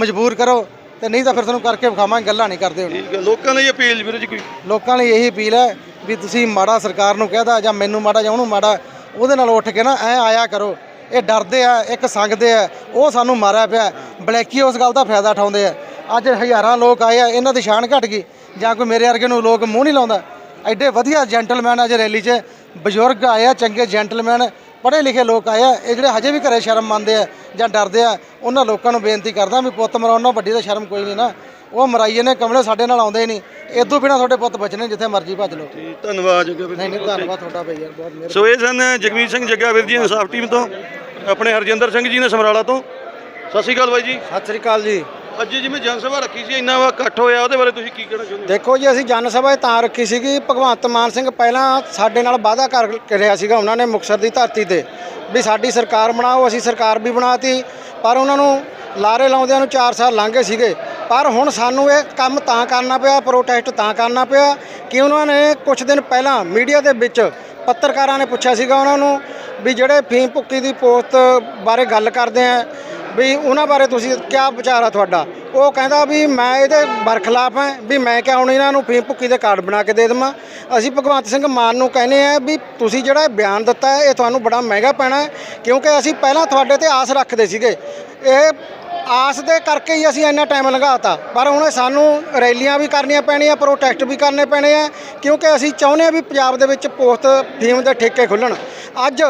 Speaker 1: ਮਜਬੂਰ ਕਰੋ ਤੇ ਨਹੀਂ ਤਾਂ ਫਿਰ ਤੁਹਾਨੂੰ ਕਰਕੇ ਵਿਖਾਵਾਂਗੇ ਗੱਲਾਂ ਨਹੀਂ ਕਰਦੇ ਹੁਣ।
Speaker 4: ਠੀਕ ਹੈ ਲੋਕਾਂ ਲਈ ਅਪੀਲ ਵੀਰੇ ਜੀ ਕੋਈ?
Speaker 1: ਲੋਕਾਂ ਲਈ ਇਹੀ ਅਪੀਲ ਹੈ ਵੀ ਤੁਸੀਂ ਮਾੜਾ ਸਰਕਾਰ ਨੂੰ ਕਹਿਦਾ ਜਾਂ ਮੈਨੂੰ ਮਾੜਾ ਜਾਂ ਉਹਨੂੰ ਮਾੜਾ ਉਹਦੇ ਨਾਲ ਉੱਠ ਕੇ ਨਾ ਐ ਆਇਆ ਕਰੋ। ਇਹ ਡਰਦੇ ਆ, ਇੱਕ ਸੰਗਦੇ ਆ, ਉਹ ਸਾਨੂੰ ਮਾਰਿਆ ਪਿਆ। ਬਲੈਕੀ ਉਸ ਗੱਲ ਦਾ ਫਾਇਦਾ ਉਠਾਉਂਦੇ ਆ। ਅੱਜ ਹਜ਼ਾਰਾਂ ਲੋਕ ਆਏ ਆ, ਇਹਨਾਂ ਦੀ ਸ਼ਾਨ ਘਟ ਗਈ। ਜਾਂ ਕੋਈ ਮੇਰੇ ਵਰਗੇ ਨੂੰ ਲੋਕ ਮੂੰਹ ਨਹੀਂ ਲਾਉਂਦਾ। ਐਡੇ ਵਧੀਆ ਜੈਂਟਲਮੈਨ ਅੱਜ ਰੈਲੀ 'ਚ। ਬਜ਼ੁਰਗ ਆਏ ਆ, ਚੰਗੇ ਜੈਂਟਲਮੈਨ
Speaker 5: ਪੜ੍ਹੇ ਲਿਖੇ ਲੋਕ ਆਏ ਆ। ਇਹ ਜਿਹੜੇ ਹਜੇ ਵੀ ਘਰੇ ਸ਼ਰਮ ਮੰਨਦੇ ਆ ਜਾਂ ਡਰਦੇ ਆ, ਉਹਨਾਂ ਲੋਕਾਂ ਨੂੰ ਬੇਨਤੀ ਕਰਦਾ ਵੀ ਪੁੱਤ ਮਰਾਉਣਾ ਵੱਡੀ ਤਾਂ ਸ਼ਰਮ ਕੋਈ ਨਹੀਂ ਨਾ। ਉਹ ਮਰਾਈਏ ਨੇ ਕਮਲੇ ਸਾਡੇ ਨਾਲ ਆਉਂਦੇ ਨਹੀਂ। ਇਦੋਂ ਬਿਨਾ ਤੁਹਾਡੇ ਪੁੱਤ ਬਚਣੇ ਜਿੱਥੇ ਮਰਜ਼ੀ ਭੱਜ ਲਓ।
Speaker 4: ਜੀ ਧੰਨਵਾਦ ਜੱਗਾ ਵੀਰ
Speaker 5: ਨਹੀਂ ਨਹੀਂ ਧੰਨਵਾਦ ਤੁਹਾਡਾ ਬਈ ਯਾਰ ਬਹੁਤ ਮਿਹਰਬਾਨੀ।
Speaker 4: ਸੋ ਇਹ ਸਨ ਜਗਮੀਤ ਸਿੰਘ ਜੱਗਾ ਵੀਰ ਜੀ ਇਨਸਾਫ ਟੀਮ ਤੋਂ ਆਪਣੇ ਹਰਜਿੰਦਰ ਸਿੰਘ ਜੀ ਨੇ ਸਮਰਾਲਾ ਤੋਂ। ਸਤਿ ਸ਼੍ਰੀ ਅਕਾਲ ਬਾਈ ਜੀ।
Speaker 5: ਸਤਿ ਸ੍ਰੀ ਅਕਾਲ ਜੀ।
Speaker 4: ਅੱਜ ਜਿਵੇਂ ਜਨ ਸਭਾ ਰੱਖੀ ਸੀ, ਇੰਨਾ ਵਾ ਇਕੱਠ ਹੋਇਆ, ਉਹਦੇ ਬਾਰੇ ਤੁਸੀਂ ਕੀ ਕਹਿਣਾ ਚਾਹੁੰਦੇ
Speaker 5: ਦੇਖੋ ਜੀ, ਅਸੀਂ ਜਨ ਸਭਾ ਇਹ ਤਾਂ ਰੱਖੀ ਸੀਗੀ। ਭਗਵੰਤ ਮਾਨ ਸਿੰਘ ਪਹਿਲਾਂ ਸਾਡੇ ਨਾਲ ਵਾਅਦਾ ਕਰ ਰਿਹਾ ਸੀਗਾ, ਉਹਨਾਂ ਨੇ ਮੁਕਤਸਰ ਦੀ ਧਰਤੀ ਤੇ, ਵੀ ਸਾਡੀ ਸਰਕਾਰ ਬਣਾਓ, ਅਸੀਂ ਸਰਕਾਰ ਵੀ ਬਣਾਤੀ। ਪਰ ਉਹਨਾਂ ਨੂੰ ਲਾਰੇ ਲਾਉਂਦਿਆਂ ਨੂੰ 4 ਸਾਲ ਲੰਘ ਸੀਗੇ। ਪਰ ਹੁਣ ਸਾਨੂੰ ਇਹ ਕੰਮ ਤਾਂ ਕਰਨਾ ਪਿਆ ਪ੍ਰੋਟੈਸਟ ਤਾਂ ਕਰਨਾ ਪਿਆ। ਕਿ ਉਹਨਾਂ ਨੇ ਕੁਝ ਦਿਨ ਪਹਿਲਾਂ ਮੀਡੀਆ ਦੇ ਵਿੱਚ ਪੱਤਰਕਾਰਾਂ ਨੇ ਪੁੱਛਿਆ ਸੀਗਾ ਉਹਨਾਂ ਨੂੰ, ਵੀ ਜਿਹੜੇ ਫੀਮ ਭੁੱਕੀ ਦੀ ਪੋਸਟ ਬਾਰੇ ਗੱਲ ਕਰਦੇ ਆ ਵੀ ਉਹਨਾਂ ਬਾਰੇ ਤੁਸੀਂ ਕੀ ਵਿਚਾਰ ਆ ਤੁਹਾਡਾ? ਉਹ ਕਹਿੰਦਾ ਵੀ ਮੈਂ ਇਹਦੇ ਬਰਖਲਾਫ ਹਾਂ, ਵੀ ਮੈਂ ਕਿਹਾ ਹੁਣ ਇਹਨਾਂ ਨੂੰ ਫੀਮ ਭੁੱਕੀ ਦੇ ਕਾਰਡ ਬਣਾ ਕੇ ਦੇ ਦੇਵਾਂ। ਅਸੀਂ ਭਗਵੰਤ ਸਿੰਘ ਮਾਨ ਨੂੰ ਕਹਿੰਦੇ ਆ ਵੀ ਤੁਸੀਂ ਜਿਹੜਾ ਇਹ ਬਿਆਨ ਦਿੱਤਾ ਇਹ ਤੁਹਾਨੂੰ ਬੜਾ ਮਹਿੰਗਾ ਪੈਣਾ ਕਿਉਂਕਿ ਅਸੀਂ ਪਹਿਲਾਂ ਤੁਹਾਡੇ ਤੇ ਆਸ ਰੱਖਦੇ ਸੀਗੇ। ਇਹ ਆਸ ਦੇ ਕਰਕੇ ਹੀ ਅਸੀਂ ਇੰਨਾ ਟਾਈਮ ਲੰਘਾਤਾ। ਪਰ ਹੁਣ ਸਾਨੂੰ ਰੈਲੀਆਂ ਵੀ ਕਰਨੀਆਂ ਪੈਣੀਆਂ ਪ੍ਰੋਟੈਸਟ ਵੀ ਕਰਨੇ ਪੈਣੇ ਆ, ਕਿਉਂਕਿ ਅਸੀਂ ਚਾਹੁੰਦੇ ਆ ਵੀ ਪੰਜਾਬ ਦੇ ਵਿੱਚ ਪੋਸਤ ਫੀਮ ਦੇ ਠੇਕੇ ਖੁੱਲਣ। ਅੱਜ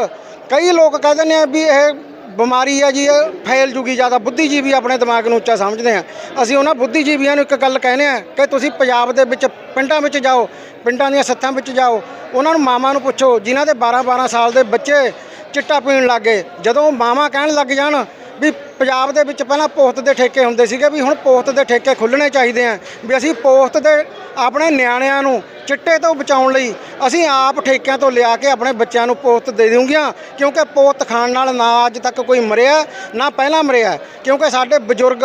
Speaker 5: ਕਈ ਲੋਕ ਕਹਿ ਦਿੰਦੇ ਆ ਵੀ ਇਹ ਬਿਮਾਰੀ ਆ ਜੀ, ਇਹ ਫੈਲ ਜੂਗੀ ਜ਼ਿਆਦਾ। ਬੁੱਧੀਜੀਵੀ ਆਪਣੇ ਦਿਮਾਗ ਨੂੰ ਉੱਚਾ ਸਮਝਦੇ ਆ। ਅਸੀਂ ਉਹਨਾਂ ਬੁੱਧੀਜੀਵੀਆਂ ਨੂੰ ਇੱਕ ਗੱਲ ਕਹਿੰਦੇ ਆ ਕਿ ਤੁਸੀਂ ਪੰਜਾਬ ਦੇ ਵਿੱਚ, ਪਿੰਡਾਂ ਵਿੱਚ ਜਾਓ, ਪਿੰਡਾਂ ਦੀਆਂ ਸੱਥਾਂ ਵਿੱਚ ਜਾਓ। ਉਹਨਾਂ ਨੂੰ ਮਾਵਾਂ ਨੂੰ ਪੁੱਛੋ, ਜਿਨ੍ਹਾਂ ਦੇ 12 12 ਸਾਲ ਦੇ ਬੱਚੇ ਚਿੱਟਾ ਪੀਣ ਲੱਗੇ ਜਦੋਂ ਮਾਵਾਂ ਕਹਿਣ ਲੱਗ ਜਾਣ ਵੀ ਪੰਜਾਬ ਦੇ ਵਿੱਚ ਪਹਿਲਾਂ ਪੋਸਤ ਦੇ ਠੇਕੇ ਹੁੰਦੇ ਸੀਗੇ ਵੀ ਹੁਣ ਪੋਸਤ ਦੇ ਠੇਕੇ ਖੁੱਲਣੇ ਚਾਹੀਦੇ ਆ, ਵੀ ਅਸੀਂ ਪੋਸਤ ਦੇ ਆਪਣੇ ਨਿਆਣਿਆਂ ਨੂੰ ਚਿੱਟੇ ਤੋਂ ਬਚਾਉਣ ਲਈ ਅਸੀਂ ਆਪ ਠੇਕਿਆਂ ਤੋਂ ਲਿਆ ਕੇ ਆਪਣੇ ਬੱਚਿਆਂ ਨੂੰ ਪੋਸਤ ਦੇ ਦੂੰਗੀਆਂ ਕਿਉਂਕਿ ਪੋਸਤ ਖਾਣ ਨਾਲ ਨਾ ਅੱਜ ਤੱਕ ਕੋਈ ਮਰਿਆ, ਨਾ ਪਹਿਲਾਂ ਮਰਿਆ, ਕਿਉਂਕਿ ਸਾਡੇ ਬਜ਼ੁਰਗ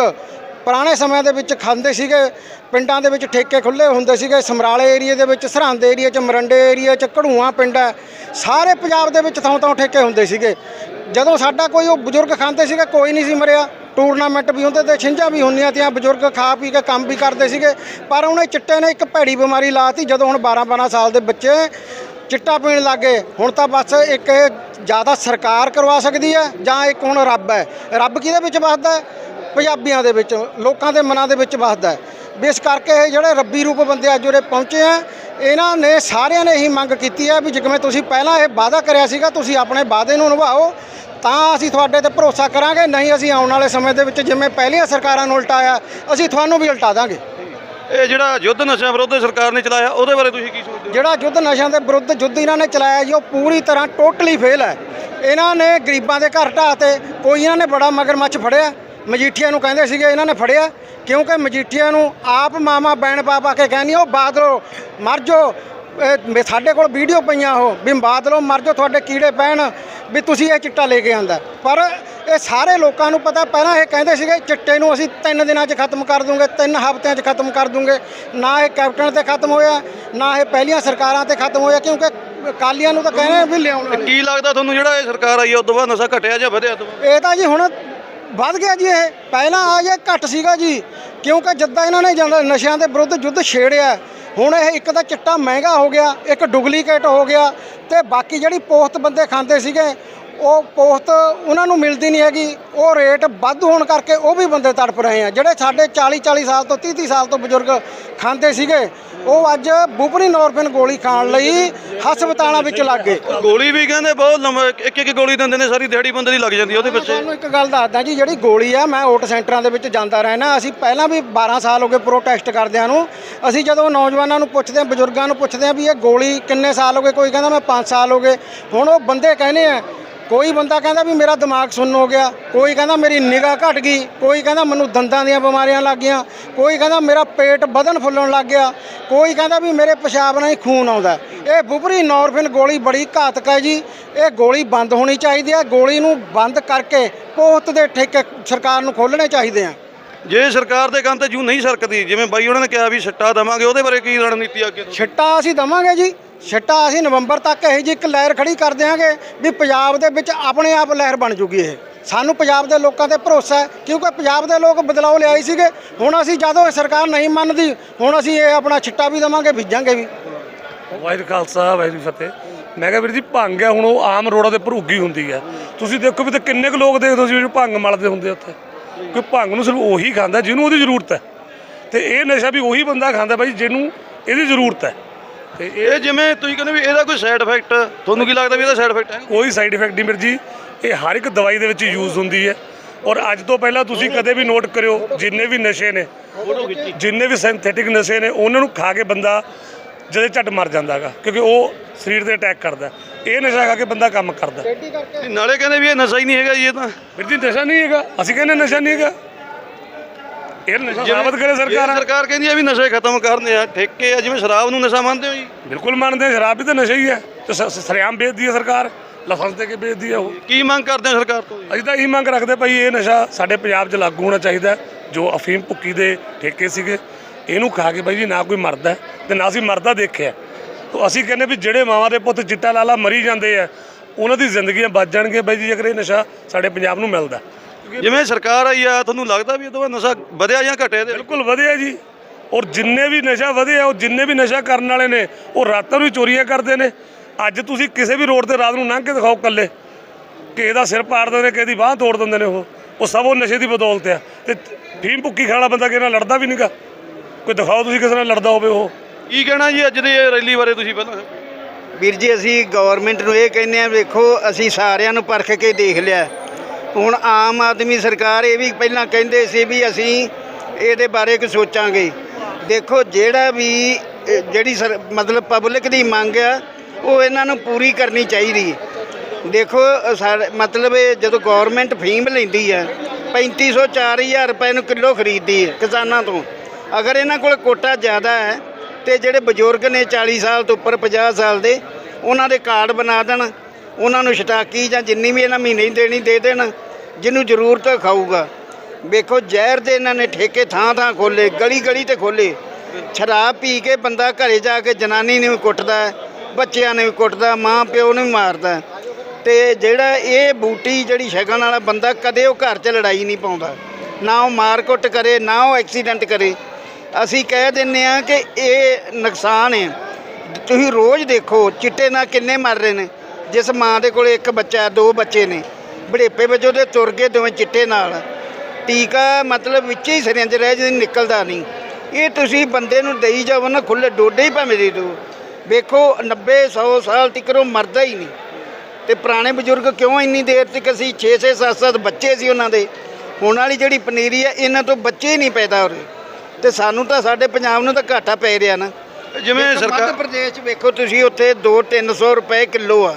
Speaker 5: ਪੁਰਾਣੇ ਸਮਿਆਂ ਦੇ ਵਿੱਚ ਖਾਂਦੇ ਸੀਗੇ, ਪਿੰਡਾਂ ਦੇ ਵਿੱਚ ਠੇਕੇ ਖੁੱਲੇ ਹੁੰਦੇ ਸੀਗੇ, ਸਮਰਾਲੇ ਏਰੀਏ ਦੇ ਵਿੱਚ, ਸਰਹੰਦ ਏਰੀਏ 'ਚ, ਮਰੰਡੇ ਏਰੀਏ 'ਚ, ਘੜੂਆਂ ਪਿੰਡ ਹੈ, ਸਾਰੇ ਪੰਜਾਬ ਦੇ ਵਿੱਚ ਥਾਂ ਥਾਂ ਠੇਕੇ ਹੁੰਦੇ ਸੀਗੇ। ਜਦੋਂ ਸਾਡਾ ਕੋਈ ਉਹ ਬਜ਼ੁਰਗ ਖਾਂਦੇ ਸੀਗੇ, ਕੋਈ ਨਹੀਂ ਸੀ ਮਰਿਆ। ਟੂਰਨਾਮੈਂਟ ਵੀ ਹੁੰਦੇ ਤੇ ਛਿੰਝਾਂ ਵੀ ਹੁੰਦੀਆਂ ਤੀਆਂ, ਬਜ਼ੁਰਗ ਖਾ ਪੀ ਕੇ ਕੰਮ ਵੀ ਕਰਦੇ ਸੀਗੇ। ਪਰ ਉਹਨੇ ਚਿੱਟੇ ਨੇ ਇੱਕ ਭੈੜੀ ਬਿਮਾਰੀ ਲਾਤੀ, ਜਦੋਂ ਹੁਣ 12 12 ਸਾਲ ਦੇ ਬੱਚੇ ਚਿੱਟਾ ਪੀਣ ਲੱਗੇ, ਹੁਣ ਤਾਂ ਬਸ ਇੱਕ ਇਹ ਜ਼ਿਆਦਾ ਸਰਕਾਰ ਕਰਵਾ ਸਕਦੀ ਹੈ ਜਾਂ ਇੱਕ ਹੁਣ ਰੱਬ ਹੈ। ਰੱਬ ਕਿਹਦੇ ਵਿੱਚ ਵੱਸਦਾ ਹੈ? ਪੰਜਾਬੀਆਂ ਦੇ ਵਿੱਚ, ਲੋਕਾਂ ਦੇ ਮਨਾਂ ਦੇ ਵਿੱਚ ਵੱਸਦਾ ਹੈ। ਵੀ ਇਸ ਕਰਕੇ ਇਹ ਜਿਹੜੇ ਰੱਬੀ ਰੂਪ ਬੰਦੇ ਅੱਜ ਉਰੇ ਪਹੁੰਚੇ ਆ ਇਹਨਾਂ ਨੇ ਸਾਰਿਆਂ ਨੇ ਇਹੀ ਮੰਗ ਕੀਤੀ ਹੈ ਵੀ ਜਿਵੇਂ ਤੁਸੀਂ ਪਹਿਲਾਂ ਇਹ ਵਾਅਦਾ ਕਰਿਆ ਸੀਗਾ ਤੁਸੀਂ ਆਪਣੇ ਵਾਅਦੇ ਨੂੰ ਨਿਭਾਓ ਤਾਂ ਅਸੀਂ ਤੁਹਾਡੇ ਤੇ ਭਰੋਸਾ ਕਰਾਂਗੇ ਨਹੀਂ ਅਸੀਂ ਆਉਣ ਵਾਲੇ ਸਮੇਂ ਦੇ ਵਿੱਚ ਜਿਵੇਂ ਪਹਿਲੀਆਂ ਸਰਕਾਰਾਂ ਨੂੰ ਉਲਟਾਇਆ ਅਸੀਂ ਤੁਹਾਨੂੰ ਵੀ ਉਲਟਾ ਦਾਂਗੇ।
Speaker 4: ਇਹ ਜਿਹੜਾ ਯੁੱਧ ਨਸ਼ਿਆਂ ਵਿਰੁੱਧ ਸਰਕਾਰ ਨੇ ਚਲਾਇਆ ਉਹਦੇ ਬਾਰੇ ਤੁਸੀਂ ਕੀ ਸੋਚਦੇ ਹੋ?
Speaker 5: ਜਿਹੜਾ ਯੁੱਧ ਨਸ਼ਿਆਂ ਦੇ ਵਿਰੁੱਧ ਯੁੱਧ ਇਹਨਾਂ ਨੇ ਚਲਾਇਆ ਜੀ ਉਹ ਪੂਰੀ ਤਰ੍ਹਾਂ ਟੋਟਲੀ ਫੇਲ ਹੈ। ਇਹਨਾਂ ਨੇ ਗਰੀਬਾਂ ਦੇ ਘਰ ਢਾਹ ਤੇ ਕੋਈ ਇਹਨਾਂ ਨੇ ਬੜਾ ਮਗਰਮੱਛ ਫੜਿਆ। ਮਜੀਠੀਆ ਨੂੰ ਕਹਿੰਦੇ ਸੀਗੇ ਇਹਨਾਂ ਨੇ ਫੜਿਆ। ਕਿਉਂਕਿ ਮਜੀਠੀਆ ਨੂੰ ਆਪ ਮਾਮਾ ਬੈਣ ਪਾ ਪਾ ਕੇ ਕਹਿੰਦੀ ਉਹ ਬਾਦਲੋ ਮਰ ਮੇ- ਸਾਡੇ ਕੋਲ ਵੀਡੀਓ ਪਈਆਂ ਉਹ ਵੀ ਬਾਦਲੋ ਮਰ ਜਾਓ ਤੁਹਾਡੇ ਕੀੜੇ ਪੈਣ ਵੀ ਤੁਸੀਂ ਇਹ ਚਿੱਟਾ ਲੈ ਕੇ ਆਂਦਾ। ਪਰ ਇਹ ਸਾਰੇ ਲੋਕਾਂ ਨੂੰ ਪਤਾ ਪਹਿਲਾਂ ਇਹ ਕਹਿੰਦੇ ਸੀਗੇ ਚਿੱਟੇ ਨੂੰ ਅਸੀਂ ਤਿੰਨ ਦਿਨਾਂ 'ਚ ਖਤਮ ਕਰ ਦੂੰਗੇ ਤਿੰਨ ਹਫ਼ਤਿਆਂ 'ਚ ਖਤਮ ਕਰ ਦੂੰਗੇ। ਨਾ ਇਹ ਕੈਪਟਨ ਤੇ ਖਤਮ ਹੋਇਆ ਨਾ ਇਹ ਪਹਿਲੀਆਂ ਸਰਕਾਰਾਂ ਤੇ ਖਤਮ ਹੋਇਆ ਕਿਉਂਕਿ ਕਾਲੀਆਂ ਨੂੰ ਤਾਂ ਕਹਿੰਦੇ ਵੀ ਲਿਆਉਣ
Speaker 4: ਕੀ ਲੱਗਦਾ ਤੁਹਾਨੂੰ ਜਿਹੜਾ ਇਹ ਸਰਕਾਰ ਆਈ ਆ, ਉਸ ਤੋਂ ਬਾਅਦ ਨਸ਼ਾ ਘਟਿਆ ਜਾਂ ਵਧਿਆ ਤੋਂ
Speaker 5: ਇਹ ਤਾਂ ਜੀ ਹੁਣ ਵੱਧ ਗਿਆ ਜੀ ਇਹ। ਪਹਿਲਾਂ ਆ ਜੇ ਘੱਟ ਸੀਗਾ ਜੀ। ਕਿਉਂਕਿ ਜਿੱਦਾਂ ਇਹਨਾਂ ਨੇ ਜਨ- ਨਸ਼ਿਆਂ ਦੇ ਵਿਰੁੱਧ ਯੁੱਧ ਛੇੜਿਆ, ਹੁਣ ਇਹ ਇੱਕ ਤਾਂ ਚਿੱਟਾ ਮਹਿੰਗਾ ਹੋ ਗਿਆ, ਇੱਕ ਡੁਪਲੀਕੇਟ ਹੋ ਗਿਆ ਤੇ ਬਾਕੀ ਜਿਹੜੀ ਪੋਸਤ ਬੰਦੇ ਖਾਂਦੇ ਸੀਗੇ ਉਹ ਪੋਸਤ ਉਹਨਾਂ ਨੂੰ ਮਿਲਦੀ ਨਹੀਂ ਹੈਗੀ ਉਹ ਰੇਟ ਵੱਧ ਹੋਣ ਕਰਕੇ ਉਹ ਵੀ ਬੰਦੇ ਤੜਪ ਰਹੇ ਆ। ਜਿਹੜੇ ਸਾਡੇ 40 40 ਸਾਲ ਤੋਂ 30 30 ਸਾਲ ਤੋਂ ਬਜ਼ੁਰਗ ਖਾਂਦੇ ਸੀਗੇ ਉਹ ਅੱਜ ਬੁਪਰੀ ਨੋਰਫਿਨ ਗੋਲੀ ਖਾਣ ਲਈ ਹਸਪਤਾਲਾਂ ਵਿੱਚ ਲੱਗ ਗਏ।
Speaker 4: ਗੋਲੀ ਵੀ ਕਹਿੰਦੇ ਬਹੁਤ ਲੰਮਾ ਇੱਕ ਇੱਕ ਗੋਲੀ ਦਿੰਦੇ ਨੇ ਸਾਰੀ ਦਿਹਾੜੀ ਬੰਦੇ ਦੀ ਲੱਗ ਜਾਂਦੀ ਉਹਦੇ ਪਿੱਛੇ।
Speaker 5: ਤੁਹਾਨੂੰ ਇੱਕ ਗੱਲ ਦੱਸਦਾ ਜੀ ਜਿਹੜੀ ਗੋਲੀ ਆ ਮੈਂ ਓਟ ਸੈਂਟਰਾਂ ਦੇ ਵਿੱਚ ਜਾਂਦਾ ਰਹਿਣਾ ਅਸੀਂ ਪਹਿਲਾਂ ਵੀ 12 ਸਾਲ ਹੋ ਗਏ ਪ੍ਰੋਟੈਸਟ ਕਰਦਿਆਂ ਨੂੰ। ਅਸੀਂ ਜਦੋਂ ਨੌਜਵਾਨਾਂ ਨੂੰ ਪੁੱਛਦੇ ਆ ਬਜ਼ੁਰਗਾਂ ਨੂੰ ਪੁੱਛਦੇ ਆ ਵੀ ਇਹ ਗੋਲੀ ਕਿੰਨੇ ਸਾਲ ਹੋ ਗਏ ਕੋਈ ਕਹਿੰਦਾ ਮੈਂ 5 ਸਾਲ ਹੋ ਗਏ। ਹੁਣ ਉਹ ਬੰਦੇ ਕਹਿੰਦੇ ਆ ਕੋਈ ਬੰਦਾ ਕਹਿੰਦਾ ਵੀ ਮੇਰਾ ਦਿਮਾਗ ਸੁੰਨ ਹੋ ਗਿਆ ਕੋਈ ਕਹਿੰਦਾ ਮੇਰੀ ਨਿਗਾਹ ਘਟ ਗਈ ਕੋਈ ਕਹਿੰਦਾ ਮੈਨੂੰ ਦੰਦਾਂ ਦੀਆਂ ਬਿਮਾਰੀਆਂ ਲੱਗ ਗਈਆਂ ਕੋਈ ਕਹਿੰਦਾ ਮੇਰਾ ਪੇਟ ਵਧਣ ਫੁੱਲਣ ਲੱਗ ਗਿਆ ਕੋਈ ਕਹਿੰਦਾ ਵੀ ਮੇਰੇ ਪਿਸ਼ਾਬ ਨਾਲ ਹੀ ਖੂਨ ਆਉਂਦਾ। ਇਹ ਬੁਬਰੀ ਨੋਰਫਿਨ ਗੋਲੀ ਬੜੀ ਘਾਤਕ ਹੈ ਜੀ ਇਹ ਗੋਲੀ ਬੰਦ ਹੋਣੀ ਚਾਹੀਦੀ ਹੈ ਗੋਲੀ ਨੂੰ ਬੰਦ ਕਰਕੇ ਪੋਸਤ ਦੇ ਠੇਕੇ ਸਰਕਾਰ ਨੂੰ ਖੋਲ੍ਹਣੇ ਚਾਹੀਦੇ ਆ।
Speaker 4: ਜੇ ਸਰਕਾਰ ਦੇ ਕੰਮ ਤੇ ਜੂ ਨਹੀਂ ਸਰਕਦੀ ਜਿਵੇਂ ਬਾਈ ਉਹਨਾਂ ਨੇ ਕਿਹਾ ਵੀ ਸੱਟਾ ਦਵਾਂਗੇ ਉਹਦੇ ਬਾਰੇ ਕੀ ਰਣਨੀਤੀ ਅੱਗੇ ਤੋਂ?
Speaker 5: ਛਿੱਟਾ ਅਸੀਂ ਦਵਾਂਗੇ ਜੀ ਛਿੱਟਾ ਅਸੀਂ ਨਵੰਬਰ ਤੱਕ ਇਹੋ ਜਿਹੀ ਇੱਕ ਲਹਿਰ ਖੜੀ ਕਰ ਦਿਆਂਗੇ ਵੀ ਪੰਜਾਬ ਦੇ ਵਿੱਚ ਆਪਣੇ ਆਪ ਲਹਿਰ ਬਣ ਜੂਗੀ ਇਹ। ਸਾਨੂੰ ਪੰਜਾਬ ਦੇ ਲੋਕਾਂ ਤੇ ਭਰੋਸਾ ਹੈ, ਕਿਉਂਕਿ ਪੰਜਾਬ ਦੇ ਲੋਕ ਬਦਲਾਅ ਲਿਆਏ ਸੀਗੇ। ਹੁਣ ਅਸੀਂ ਜਦੋਂ ਇਹ ਸਰਕਾਰ ਨਹੀਂ ਮੰਨਦੀ, ਹੁਣ ਅਸੀਂ ਇਹ ਆਪਣਾ ਛਿੱਟਾ ਵੀ ਦੇਵਾਂਗੇ, ਬੀਜਾਂਗੇ ਵੀ।
Speaker 6: ਵਾਹਿਗੁਰੂ ਖਾਲਸਾ, ਵਾਹਿਗੁਰੂ ਜੀ ਫਤਿਹ। ਮੈਂ ਕਿਹਾ ਵੀਰ ਜੀ, ਭੰਗ ਹੈ, ਹੁਣ ਉਹ ਆਮ ਰੋਡਾਂ ਤੇ ਭਰੂਗੀ ਹੁੰਦੀ ਹੈ। ਤੁਸੀਂ ਦੇਖੋ ਵੀ ਤੇ ਕਿੰਨੇ ਕੁ ਲੋਕ ਦੇਖਦੇ ਹੋ ਜਿਹੜੇ ਭੰਗ ਮਲਦੇ ਹੁੰਦੇ ਉੱਥੇ। ਕੋਈ ਭੰਗ ਨੂੰ ਸਿਰਫ ਉਹੀ ਖਾਂਦਾ, ਜਿਹਨੂੰ ਉਹਦੀ ਜ਼ਰੂਰਤ ਹੈ। ਤੇ ਇਹ ਨਸ਼ਾ ਵੀ ਉਹੀ ਬੰਦਾ ਖਾਂਦਾ ਬਾਈ, ਜਿਹਨੂੰ ਇਹਦੀ ਜ਼ਰੂਰਤ ਹੈ। ਤੇ ਇਹ
Speaker 4: ਇਹ ਜਿਵੇਂ ਤੁਸੀਂ ਕਹਿੰਦੇ ਵੀ ਇਹਦਾ ਕੋਈ ਸਾਈਡ ਇਫੈਕਟ ਤੁਹਾਨੂੰ ਕੀ ਲੱਗਦਾ ਵੀ ਇਹਦਾ ਸਾਈਡ ਇਫੈਕਟ ਹੈ?
Speaker 6: ਕੋਈ ਸਾਈਡ ਇਫੈਕਟ ਨਹੀਂ ਵੀਰ ਜੀ। ਇਹ ਹਰ ਇੱਕ ਦਵਾਈ ਦੇ ਵਿੱਚ ਯੂਜ਼ ਹੁੰਦੀ ਹੈ। ਔਰ ਅੱਜ ਤੋਂ ਪਹਿਲਾਂ ਤੁਸੀਂ ਕਦੇ ਵੀ ਨੋਟ ਕਰਿਓ ਜਿੰਨੇ ਵੀ ਨਸ਼ੇ ਨੇ ਜਿੰਨੇ ਵੀ ਸਿੰਥੈਟਿਕ ਨਸ਼ੇ ਨੇ ਉਹਨਾਂ ਨੂੰ ਖਾ ਕੇ ਬੰਦਾ ਜਦੇ ਝੱਟ ਮਰ ਜਾਂਦਾਗਾ ਕਿਉਂਕਿ ਉਹ ਸਰੀਰ ਤੇ ਅਟੈਕ ਕਰਦਾ ਇਹ ਨਸ਼ਾ ਖਾ ਕੇ ਬੰਦਾ ਕੰਮ ਕਰਦਾ
Speaker 4: ਨਾਲੇ ਕਹਿੰਦੇ ਵੀ ਇਹ ਨਸ਼ਾ ਹੀ ਨਹੀਂ ਹੈਗਾ ਜੀ ਇਹ ਤਾਂ।
Speaker 6: ਵੀਰ ਜੀ ਨਸ਼ਾ ਨਹੀਂ ਹੈਗਾ। ਅਸੀਂ ਕਹਿੰਦੇ ਨਸ਼ਾ ਨਹੀਂ ਹੈਗਾ। ਇਹ ਨਸ਼ਾ ਸਾਬਤ ਕਰੇ
Speaker 4: ਜੇ
Speaker 6: ਸਰਕਾਰ।
Speaker 4: ਸਰਕਾਰ ਕਹਿੰਦੀ ਆ ਵੀ ਨਸ਼ੇ ਖਤਮ ਕਰਨੇ ਆ ਠੇਕੇ ਆ ਜਿਵੇਂ ਸ਼ਰਾਬ ਨੂੰ ਨਸ਼ਾ ਮੰਨਦੇ ਹੋ ਜੀ?
Speaker 6: ਬਿਲਕੁਲ ਮੰਨਦੇ ਹਾਂ, ਸ਼ਰਾਬ ਵੀ ਤਾਂ ਨਸ਼ਾ ਹੀ ਹੈ ਤੇ ਸ- ਸ- ਸਰਿਆਮ ਵੇਚਦੀ ਹੈ ਸਰਕਾਰ ਲਾਇਸੈਂਸ ਦੇ ਕੇ ਵੇਚਦੀ ਹੈ ਉਹ।
Speaker 4: ਕੀ ਮੰਗ ਕਰਦੇ ਆ ਸਰਕਾਰ ਤੋਂ
Speaker 6: ਅਸੀਂ ਤਾਂ ਇਹੀ ਮੰਗ ਰੱਖਦੇ ਭਾਈ ਇਹ ਨਸ਼ਾ ਸਾਡੇ ਪੰਜਾਬ 'ਚ ਲਾਗੂ ਹੋਣਾ ਚਾਹੀਦਾ। ਜੋ ਅਫੀਮ ਭੁੱਕੀ ਦੇ ਠੇਕੇ ਸੀਗੇ। ਇਹਨੂੰ ਖਾ ਕੇ ਬਾਈ ਜੀ ਨਾ ਕੋਈ ਮਰਦਾ ਤੇ ਨਾ ਅਸੀਂ ਮਰਦਾ ਦੇਖਿਆ। ਤਾਂ ਅਸੀਂ ਕਹਿੰਦੇ ਵੀ ਜਿਹੜੇ ਮਾਵਾਂ ਦੇ ਪੁੱਤ ਚਿੱਟਾ ਲਾਲਾ ਮਰੀ ਜਾਂਦੇ ਆ ਉਹਨਾਂ ਦੀ ਜ਼ਿੰਦਗੀਆਂ ਬਚ ਜਾਣਗੀਆਂ ਬਾਈ ਜੀ ਜੇਕਰ ਇਹ ਨਸ਼ਾ ਸਾਡੇ ਪੰਜਾਬ ਨੂੰ ਮਿਲਦਾ।
Speaker 4: ਜਿਵੇਂ ਸਰਕਾਰ ਆਈ ਆ ਤੁਹਾਨੂੰ ਲੱਗਦਾ ਵੀ ਇਹ ਤੋਂ ਬਾਅਦ ਨਸ਼ਾ ਵਧਿਆ ਜਾਂ ਘਟਿਆ ਇਹਦੇ
Speaker 6: ਬਿਲਕੁਲ ਵਧਿਆ ਜੀ। ਔਰ ਜਿੰਨੇ ਵੀ ਨਸ਼ਾ ਵਧਿਆ ਉਹ ਜਿੰਨੇ ਵੀ ਨਸ਼ਾ ਕਰਨ ਵਾਲੇ ਨੇ ਉਹ ਰਾਤਾਂ ਨੂੰ ਹੀ ਚੋਰੀਆਂ ਕਰਦੇ ਨੇ। ਅੱਜ ਤੁਸੀਂ ਕਿਸੇ ਵੀ ਰੋਡ ਤੇ ਰਾਤ ਨੂੰ ਲੰਘ ਕੇ ਦਿਖਾਓ ਕੱਲੇ ਕਿਸੇ ਦਾ ਸਿਰ ਪਾੜ ਦਿੰਦੇ ਨੇ ਕਿਸੇ ਦੀ ਬਾਹ ਤੋੜ ਦਿੰਦੇ ਨੇ ਉਹ। ਉਹ ਸਭ ਉਹ ਨਸ਼ੇ ਦੀ ਬਦੌਲਤ ਆ। ਤੇ ਫੀਮ ਭੁੱਕੀ ਖਾਣਾ ਬੰਦਾ ਕਿਸੇ ਨਾਲ ਲੜਦਾ ਵੀ ਨਹੀਂਗਾ ਕੋਈ ਦਿਖਾਓ ਤੁਸੀਂ ਕਿਸੇ ਨਾਲ ਲੜਦਾ ਹੋਵੇ ਉਹ।
Speaker 4: ਕੀ ਕਹਿਣਾ ਜੀ ਅੱਜ ਦੀ ਇਹ ਰੈਲੀ ਬਾਰੇ ਤੁਸੀਂ ਪਹਿਲਾਂ?
Speaker 7: ਵੀਰ ਜੀ ਅਸੀਂ ਗਵਰਨਮੈਂਟ ਨੂੰ ਇਹ ਕਹਿੰਦੇ ਆ ਵੇਖੋ ਅਸੀਂ ਸਾਰਿਆਂ ਨੂੰ ਪਰਖ ਕੇ ਦੇਖ ਲਿਆ। ਹੁਣ ਆਮ ਆਦਮੀ ਸਰਕਾਰ ਇਹ ਵੀ ਪਹਿਲਾਂ ਕਹਿੰਦੇ ਸੀ ਵੀ ਅਸੀਂ ਇਹਦੇ ਬਾਰੇ ਕੁ ਸੋਚਾਂਗੇ। ਦੇਖੋ ਜਿਹੜਾ ਵੀ ਜਿਹੜੀ ਸਰ- ਮਤਲਬ ਪਬਲਿਕ ਦੀ ਮੰਗ ਆ ਉਹ ਇਹਨਾਂ ਨੂੰ ਪੂਰੀ ਕਰਨੀ ਚਾਹੀਦੀ ਦੇਖੋ ਅ, ਮਤਲਬ ਇਹ ਜਦੋਂ ਗਵਰਨਮੈਂਟ ਫੀਮ ਲੈਂਦੀ ਹੈ 3500 4000 ਰੁਪਏ ਨੂੰ ਕਿਲੋ ਖਰੀਦਦੀ ਹੈ ਕਿਸਾਨਾਂ ਤੋਂ। ਅਗਰ ਇਹਨਾਂ ਕੋਲ ਕੋਟਾ ਜ਼ਿਆਦਾ ਹੈ ਤੇ ਜਿਹੜੇ ਬਜ਼ੁਰਗ ਨੇ 40 ਸਾਲ ਤੋਂ ਉੱਪਰ 50 ਸਾਲ ਦੇ ਉਹਨਾਂ ਦੇ ਕਾਰਡ ਬਣਾ ਦੇਣ। ਉਹਨਾਂ ਨੂੰ ਸ਼ਟਾਕੀ ਜਾਂ ਜਿੰਨੀ ਵੀ ਇਹਨਾਂ ਮਹੀਨੇ ਦੇਣੀ ਦੇ ਦੇਣ, ਜਿਹਨੂੰ ਜ਼ਰੂਰਤ ਖਾਊਗਾ। ਵੇਖੋ, ਜ਼ਹਿਰ ਦੇ ਇਹਨਾਂ ਨੇ ਠੇਕੇ ਥਾਂ ਥਾਂ ਖੋਲੇ ਗਲੀ ਗਲੀ ਤੇ ਖੋਲੇ ਸ਼ਰਾਬ ਪੀ ਕੇ ਬੰਦਾ ਘਰੇ ਜਾ ਕੇ ਜਨਾਨੀ ਨੂੰ ਵੀ ਕੁੱਟਦਾ, ਬੱਚਿਆਂ ਨੂੰ ਵੀ ਕੁੱਟਦਾ, ਮਾਂ ਪਿਓ ਨੂੰ ਵੀ ਮਾਰਦਾ। ਹੈ। ਤੇ ਜਿਹੜਾ ਇਹ ਬੂਟੀ, ਜਿਹੜੀ ਸ਼ਗਨ ਵਾਲਾ ਬੰਦਾ ਕਦੇ ਉਹ ਘਰ 'ਚ ਲੜਾਈ ਨਹੀਂ ਪਾਉਂਦਾ। ਨਾ ਉਹ ਮਾਰ ਕੁੱਟ ਕਰੇ, ਨਾ ਉਹ ਐਕਸੀਡੈਂਟ ਕਰੇ। ਅਸੀਂ ਕਹਿ ਦਿੰਨੇ ਆ ਕਿ ਇਹ ਨੁਕਸਾਨ ਹੈ। ਤੁਸੀਂ ਰੋਜ਼ ਦੇਖੋ, ਚਿੱਟੇ ਨਾਲ ਕਿੰਨੇ ਮਰ ਰਹੇ ਨੇ। ਜਿਸ ਮਾਂ ਦੇ ਕੋਲ ਇੱਕ ਬੱਚਾ ਹੈ, ਦੋ ਬੱਚੇ ਨੇ। ਬੜੇਪੇ ਵਿੱਚ ਉਹਦੇ ਤੁਰ ਗਏ ਦੋਵੇਂ ਚਿੱਟੇ ਨਾਲ। ਟੀਕਾ ਮਤਲਬ ਵਿੱਚ ਹੀ ਸਿਰਿੰਜ ਰਹਿ ਜਾਂਦੀ ਨਿਕਲਦਾ ਨਹੀਂ। ਇਹ ਤੁਸੀਂ ਬੰਦੇ ਨੂੰ ਦੇਈ ਜਾਓ ਨਾ ਖੁੱਲੇ ਡੋਡੇ ਹੀ ਭਾਵੇਂ ਦੇ ਦਿਓ। ਵੇਖੋ 90 100 ਸਾਲ ਤੱਕ ਉਹ ਮਰਦਾ ਹੀ ਨਹੀਂ। ਤੇ ਪੁਰਾਣੇ ਬਜ਼ੁਰਗ ਕਿਉਂ ਇੰਨੀ ਦੇਰ ਤੱਕ ਅਸੀਂ 6 6 7 7 ਬੱਚੇ ਸੀ ਉਹਨਾਂ ਦੇ? ਹੁਣ ਵਾਲੀ ਜਿਹੜੀ ਪਨੀਰੀ ਹੈ ਇਹਨਾਂ ਤੋਂ ਬੱਚੇ ਹੀ ਨਹੀਂ ਪੈਦਾ ਹੋ ਰਹੇ। ਤੇ ਸਾਨੂੰ ਤਾਂ ਸਾਡੇ ਪੰਜਾਬ ਨੂੰ ਤਾਂ ਘਾਟਾ ਪੈ ਰਿਹਾ ਨਾ।
Speaker 4: ਜਿਵੇਂ ਸਰਕਾਰ
Speaker 7: ਮੱਧ ਪ੍ਰਦੇਸ਼ 'ਚ ਵੇਖੋ ਤੁਸੀਂ ਉੱਥੇ 2-300 ਰੁਪਏ ਕਿਲੋ ਆ।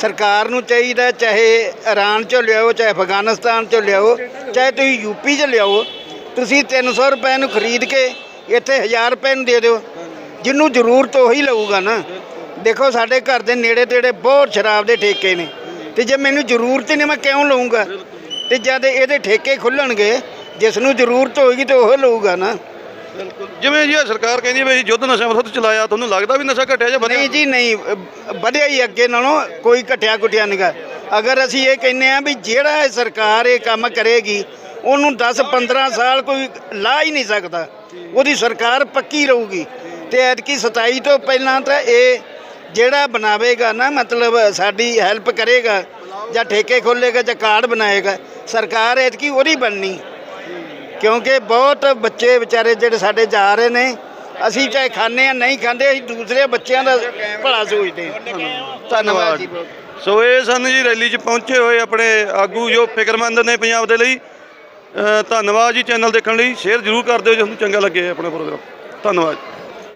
Speaker 7: ਸਰਕਾਰ ਨੂੰ ਚਾਹੀਦਾ ਚਾਹੇ ਇਰਾਨ ਚੋਂ ਲਿਆਓ, ਚਾਹੇ ਅਫਗਾਨਿਸਤਾਨ ਚੋਂ ਲਿਆਓ, ਚਾਹੇ ਤੁਸੀਂ ਯੂਪੀ 'ਚ ਲਿਆਓ, ਤੁਸੀਂ 300 ਰੁਪਏ ਨੂੰ ਖਰੀਦ ਕੇ ਇੱਥੇ 1000 ਰੁਪਏ ਨੂੰ ਦੇ ਦਿਓ। ਜਿਹਨੂੰ ਜ਼ਰੂਰਤ ਉਹੀ ਲਊਗਾ ਨਾ। ਦੇਖੋ, ਸਾਡੇ ਘਰ ਦੇ ਨੇੜੇ ਤੇੜੇ ਬਹੁਤ ਸ਼ਰਾਬ ਦੇ ਠੇਕੇ ਨੇ। ਤੇ ਜੇ ਮੈਨੂੰ ਜ਼ਰੂਰਤ ਹੀ ਨਹੀਂ, ਮੈਂ ਕਿਉਂ ਲਊਂਗਾ? ਤੇ ਜਦ ਇਹਦੇ ਠੇਕੇ ਖੁੱਲਣਗੇ, ਜਿਸ ਨੂੰ ਜ਼ਰੂਰਤ ਹੋਏਗੀ ਤੇ ਉਹ ਲਊਗਾ ਨਾ। ਬਿਲਕੁਲ।
Speaker 4: ਜਿਵੇਂ ਜੀ ਇਹ ਸਰਕਾਰ ਕਹਿੰਦੀ ਹੈ ਵੀ ਅਸੀਂ ਯੁੱਧ ਨਸ਼ਾ ਵਿਰੁੱਧ ਚਲਾਇਆ ਤੁਹਾਨੂੰ ਲੱਗਦਾ ਵੀ ਨਸ਼ਾ ਘਟਿਆ ਜਾਂ ਵਧਿਆ?
Speaker 7: ਨਹੀਂ ਜੀ ਨਹੀਂ। ਅ, ਵਧਿਆ ਹੀ ਅੱਗੇ ਨਾਲੋਂ ਕੋਈ ਘਟਿਆ ਕੁਟਿਆ ਨਹੀਂਗਾ ਅਗਰ ਅਸੀਂ ਇਹ ਕਹਿੰਨੇ ਆ ਵੀ ਜਿਹੜਾ ਇਹ ਸਰਕਾਰ ਇਹ ਕੰਮ ਕਰੇਗੀ ਉਹਨੂੰ 10 15 ਸਾਲ ਕੋਈ ਲਾ ਹੀ ਨਹੀਂ ਸਕਦਾ। ਉਹਦੀ ਸਰਕਾਰ ਪੱਕੀ ਰਹੂਗੀ। ਤੇ ਐਤਕੀ 27 ਤੋਂ ਪਹਿਲਾਂ ਤਾਂ ਇਹ ਜਿਹੜਾ ਬਣਾਵੇਗਾ ਨਾ ਮਤਲਬ ਸਾਡੀ ਹੈਲਪ ਕਰੇਗਾ ਜਾਂ ਠੇਕੇ ਖੋਲੇਗਾ ਜਾਂ ਕਾਰਡ ਬਣਾਏਗਾ ਸਰਕਾਰ ਐਤਕੀ ਉਹਦੀ ਬਣਨੀ। ਕਿਉਂਕਿ ਬਹੁਤ ਬੱਚੇ ਵਿਚਾਰੇ ਜਿਹੜੇ ਸਾਡੇ ਜਾ ਰਹੇ ਨੇ ਅਸੀਂ ਚਾਹੇ ਖਾਂਦੇ ਆ ਨਹੀਂ ਖਾਂਦੇ ਅਸੀਂ ਦੂਸਰੇ ਬੱਚਿਆਂ ਦਾ ਭਲਾ ਸੋਚਦੇ ਹਾਂ। ਧੰਨਵਾਦ।
Speaker 4: ਸੋ ਇਹ ਸਨ ਜੀ ਰੈਲੀ 'ਚ ਪਹੁੰਚੇ ਹੋਏ ਆਪਣੇ ਆਗੂ ਜੋ ਫਿਕਰਮੰਦ ਨੇ ਪੰਜਾਬ ਦੇ ਲਈ। ਧੰਨਵਾਦ ਜੀ ਚੈਨਲ ਦੇਖਣ ਲਈ ਸ਼ੇਅਰ ਜ਼ਰੂਰ ਕਰ ਦਿਓ ਜੇ ਤੁਹਾਨੂੰ ਚੰਗਾ ਲੱਗੇ ਆਪਣਾ ਪ੍ਰੋਗਰਾਮ। ਧੰਨਵਾਦ।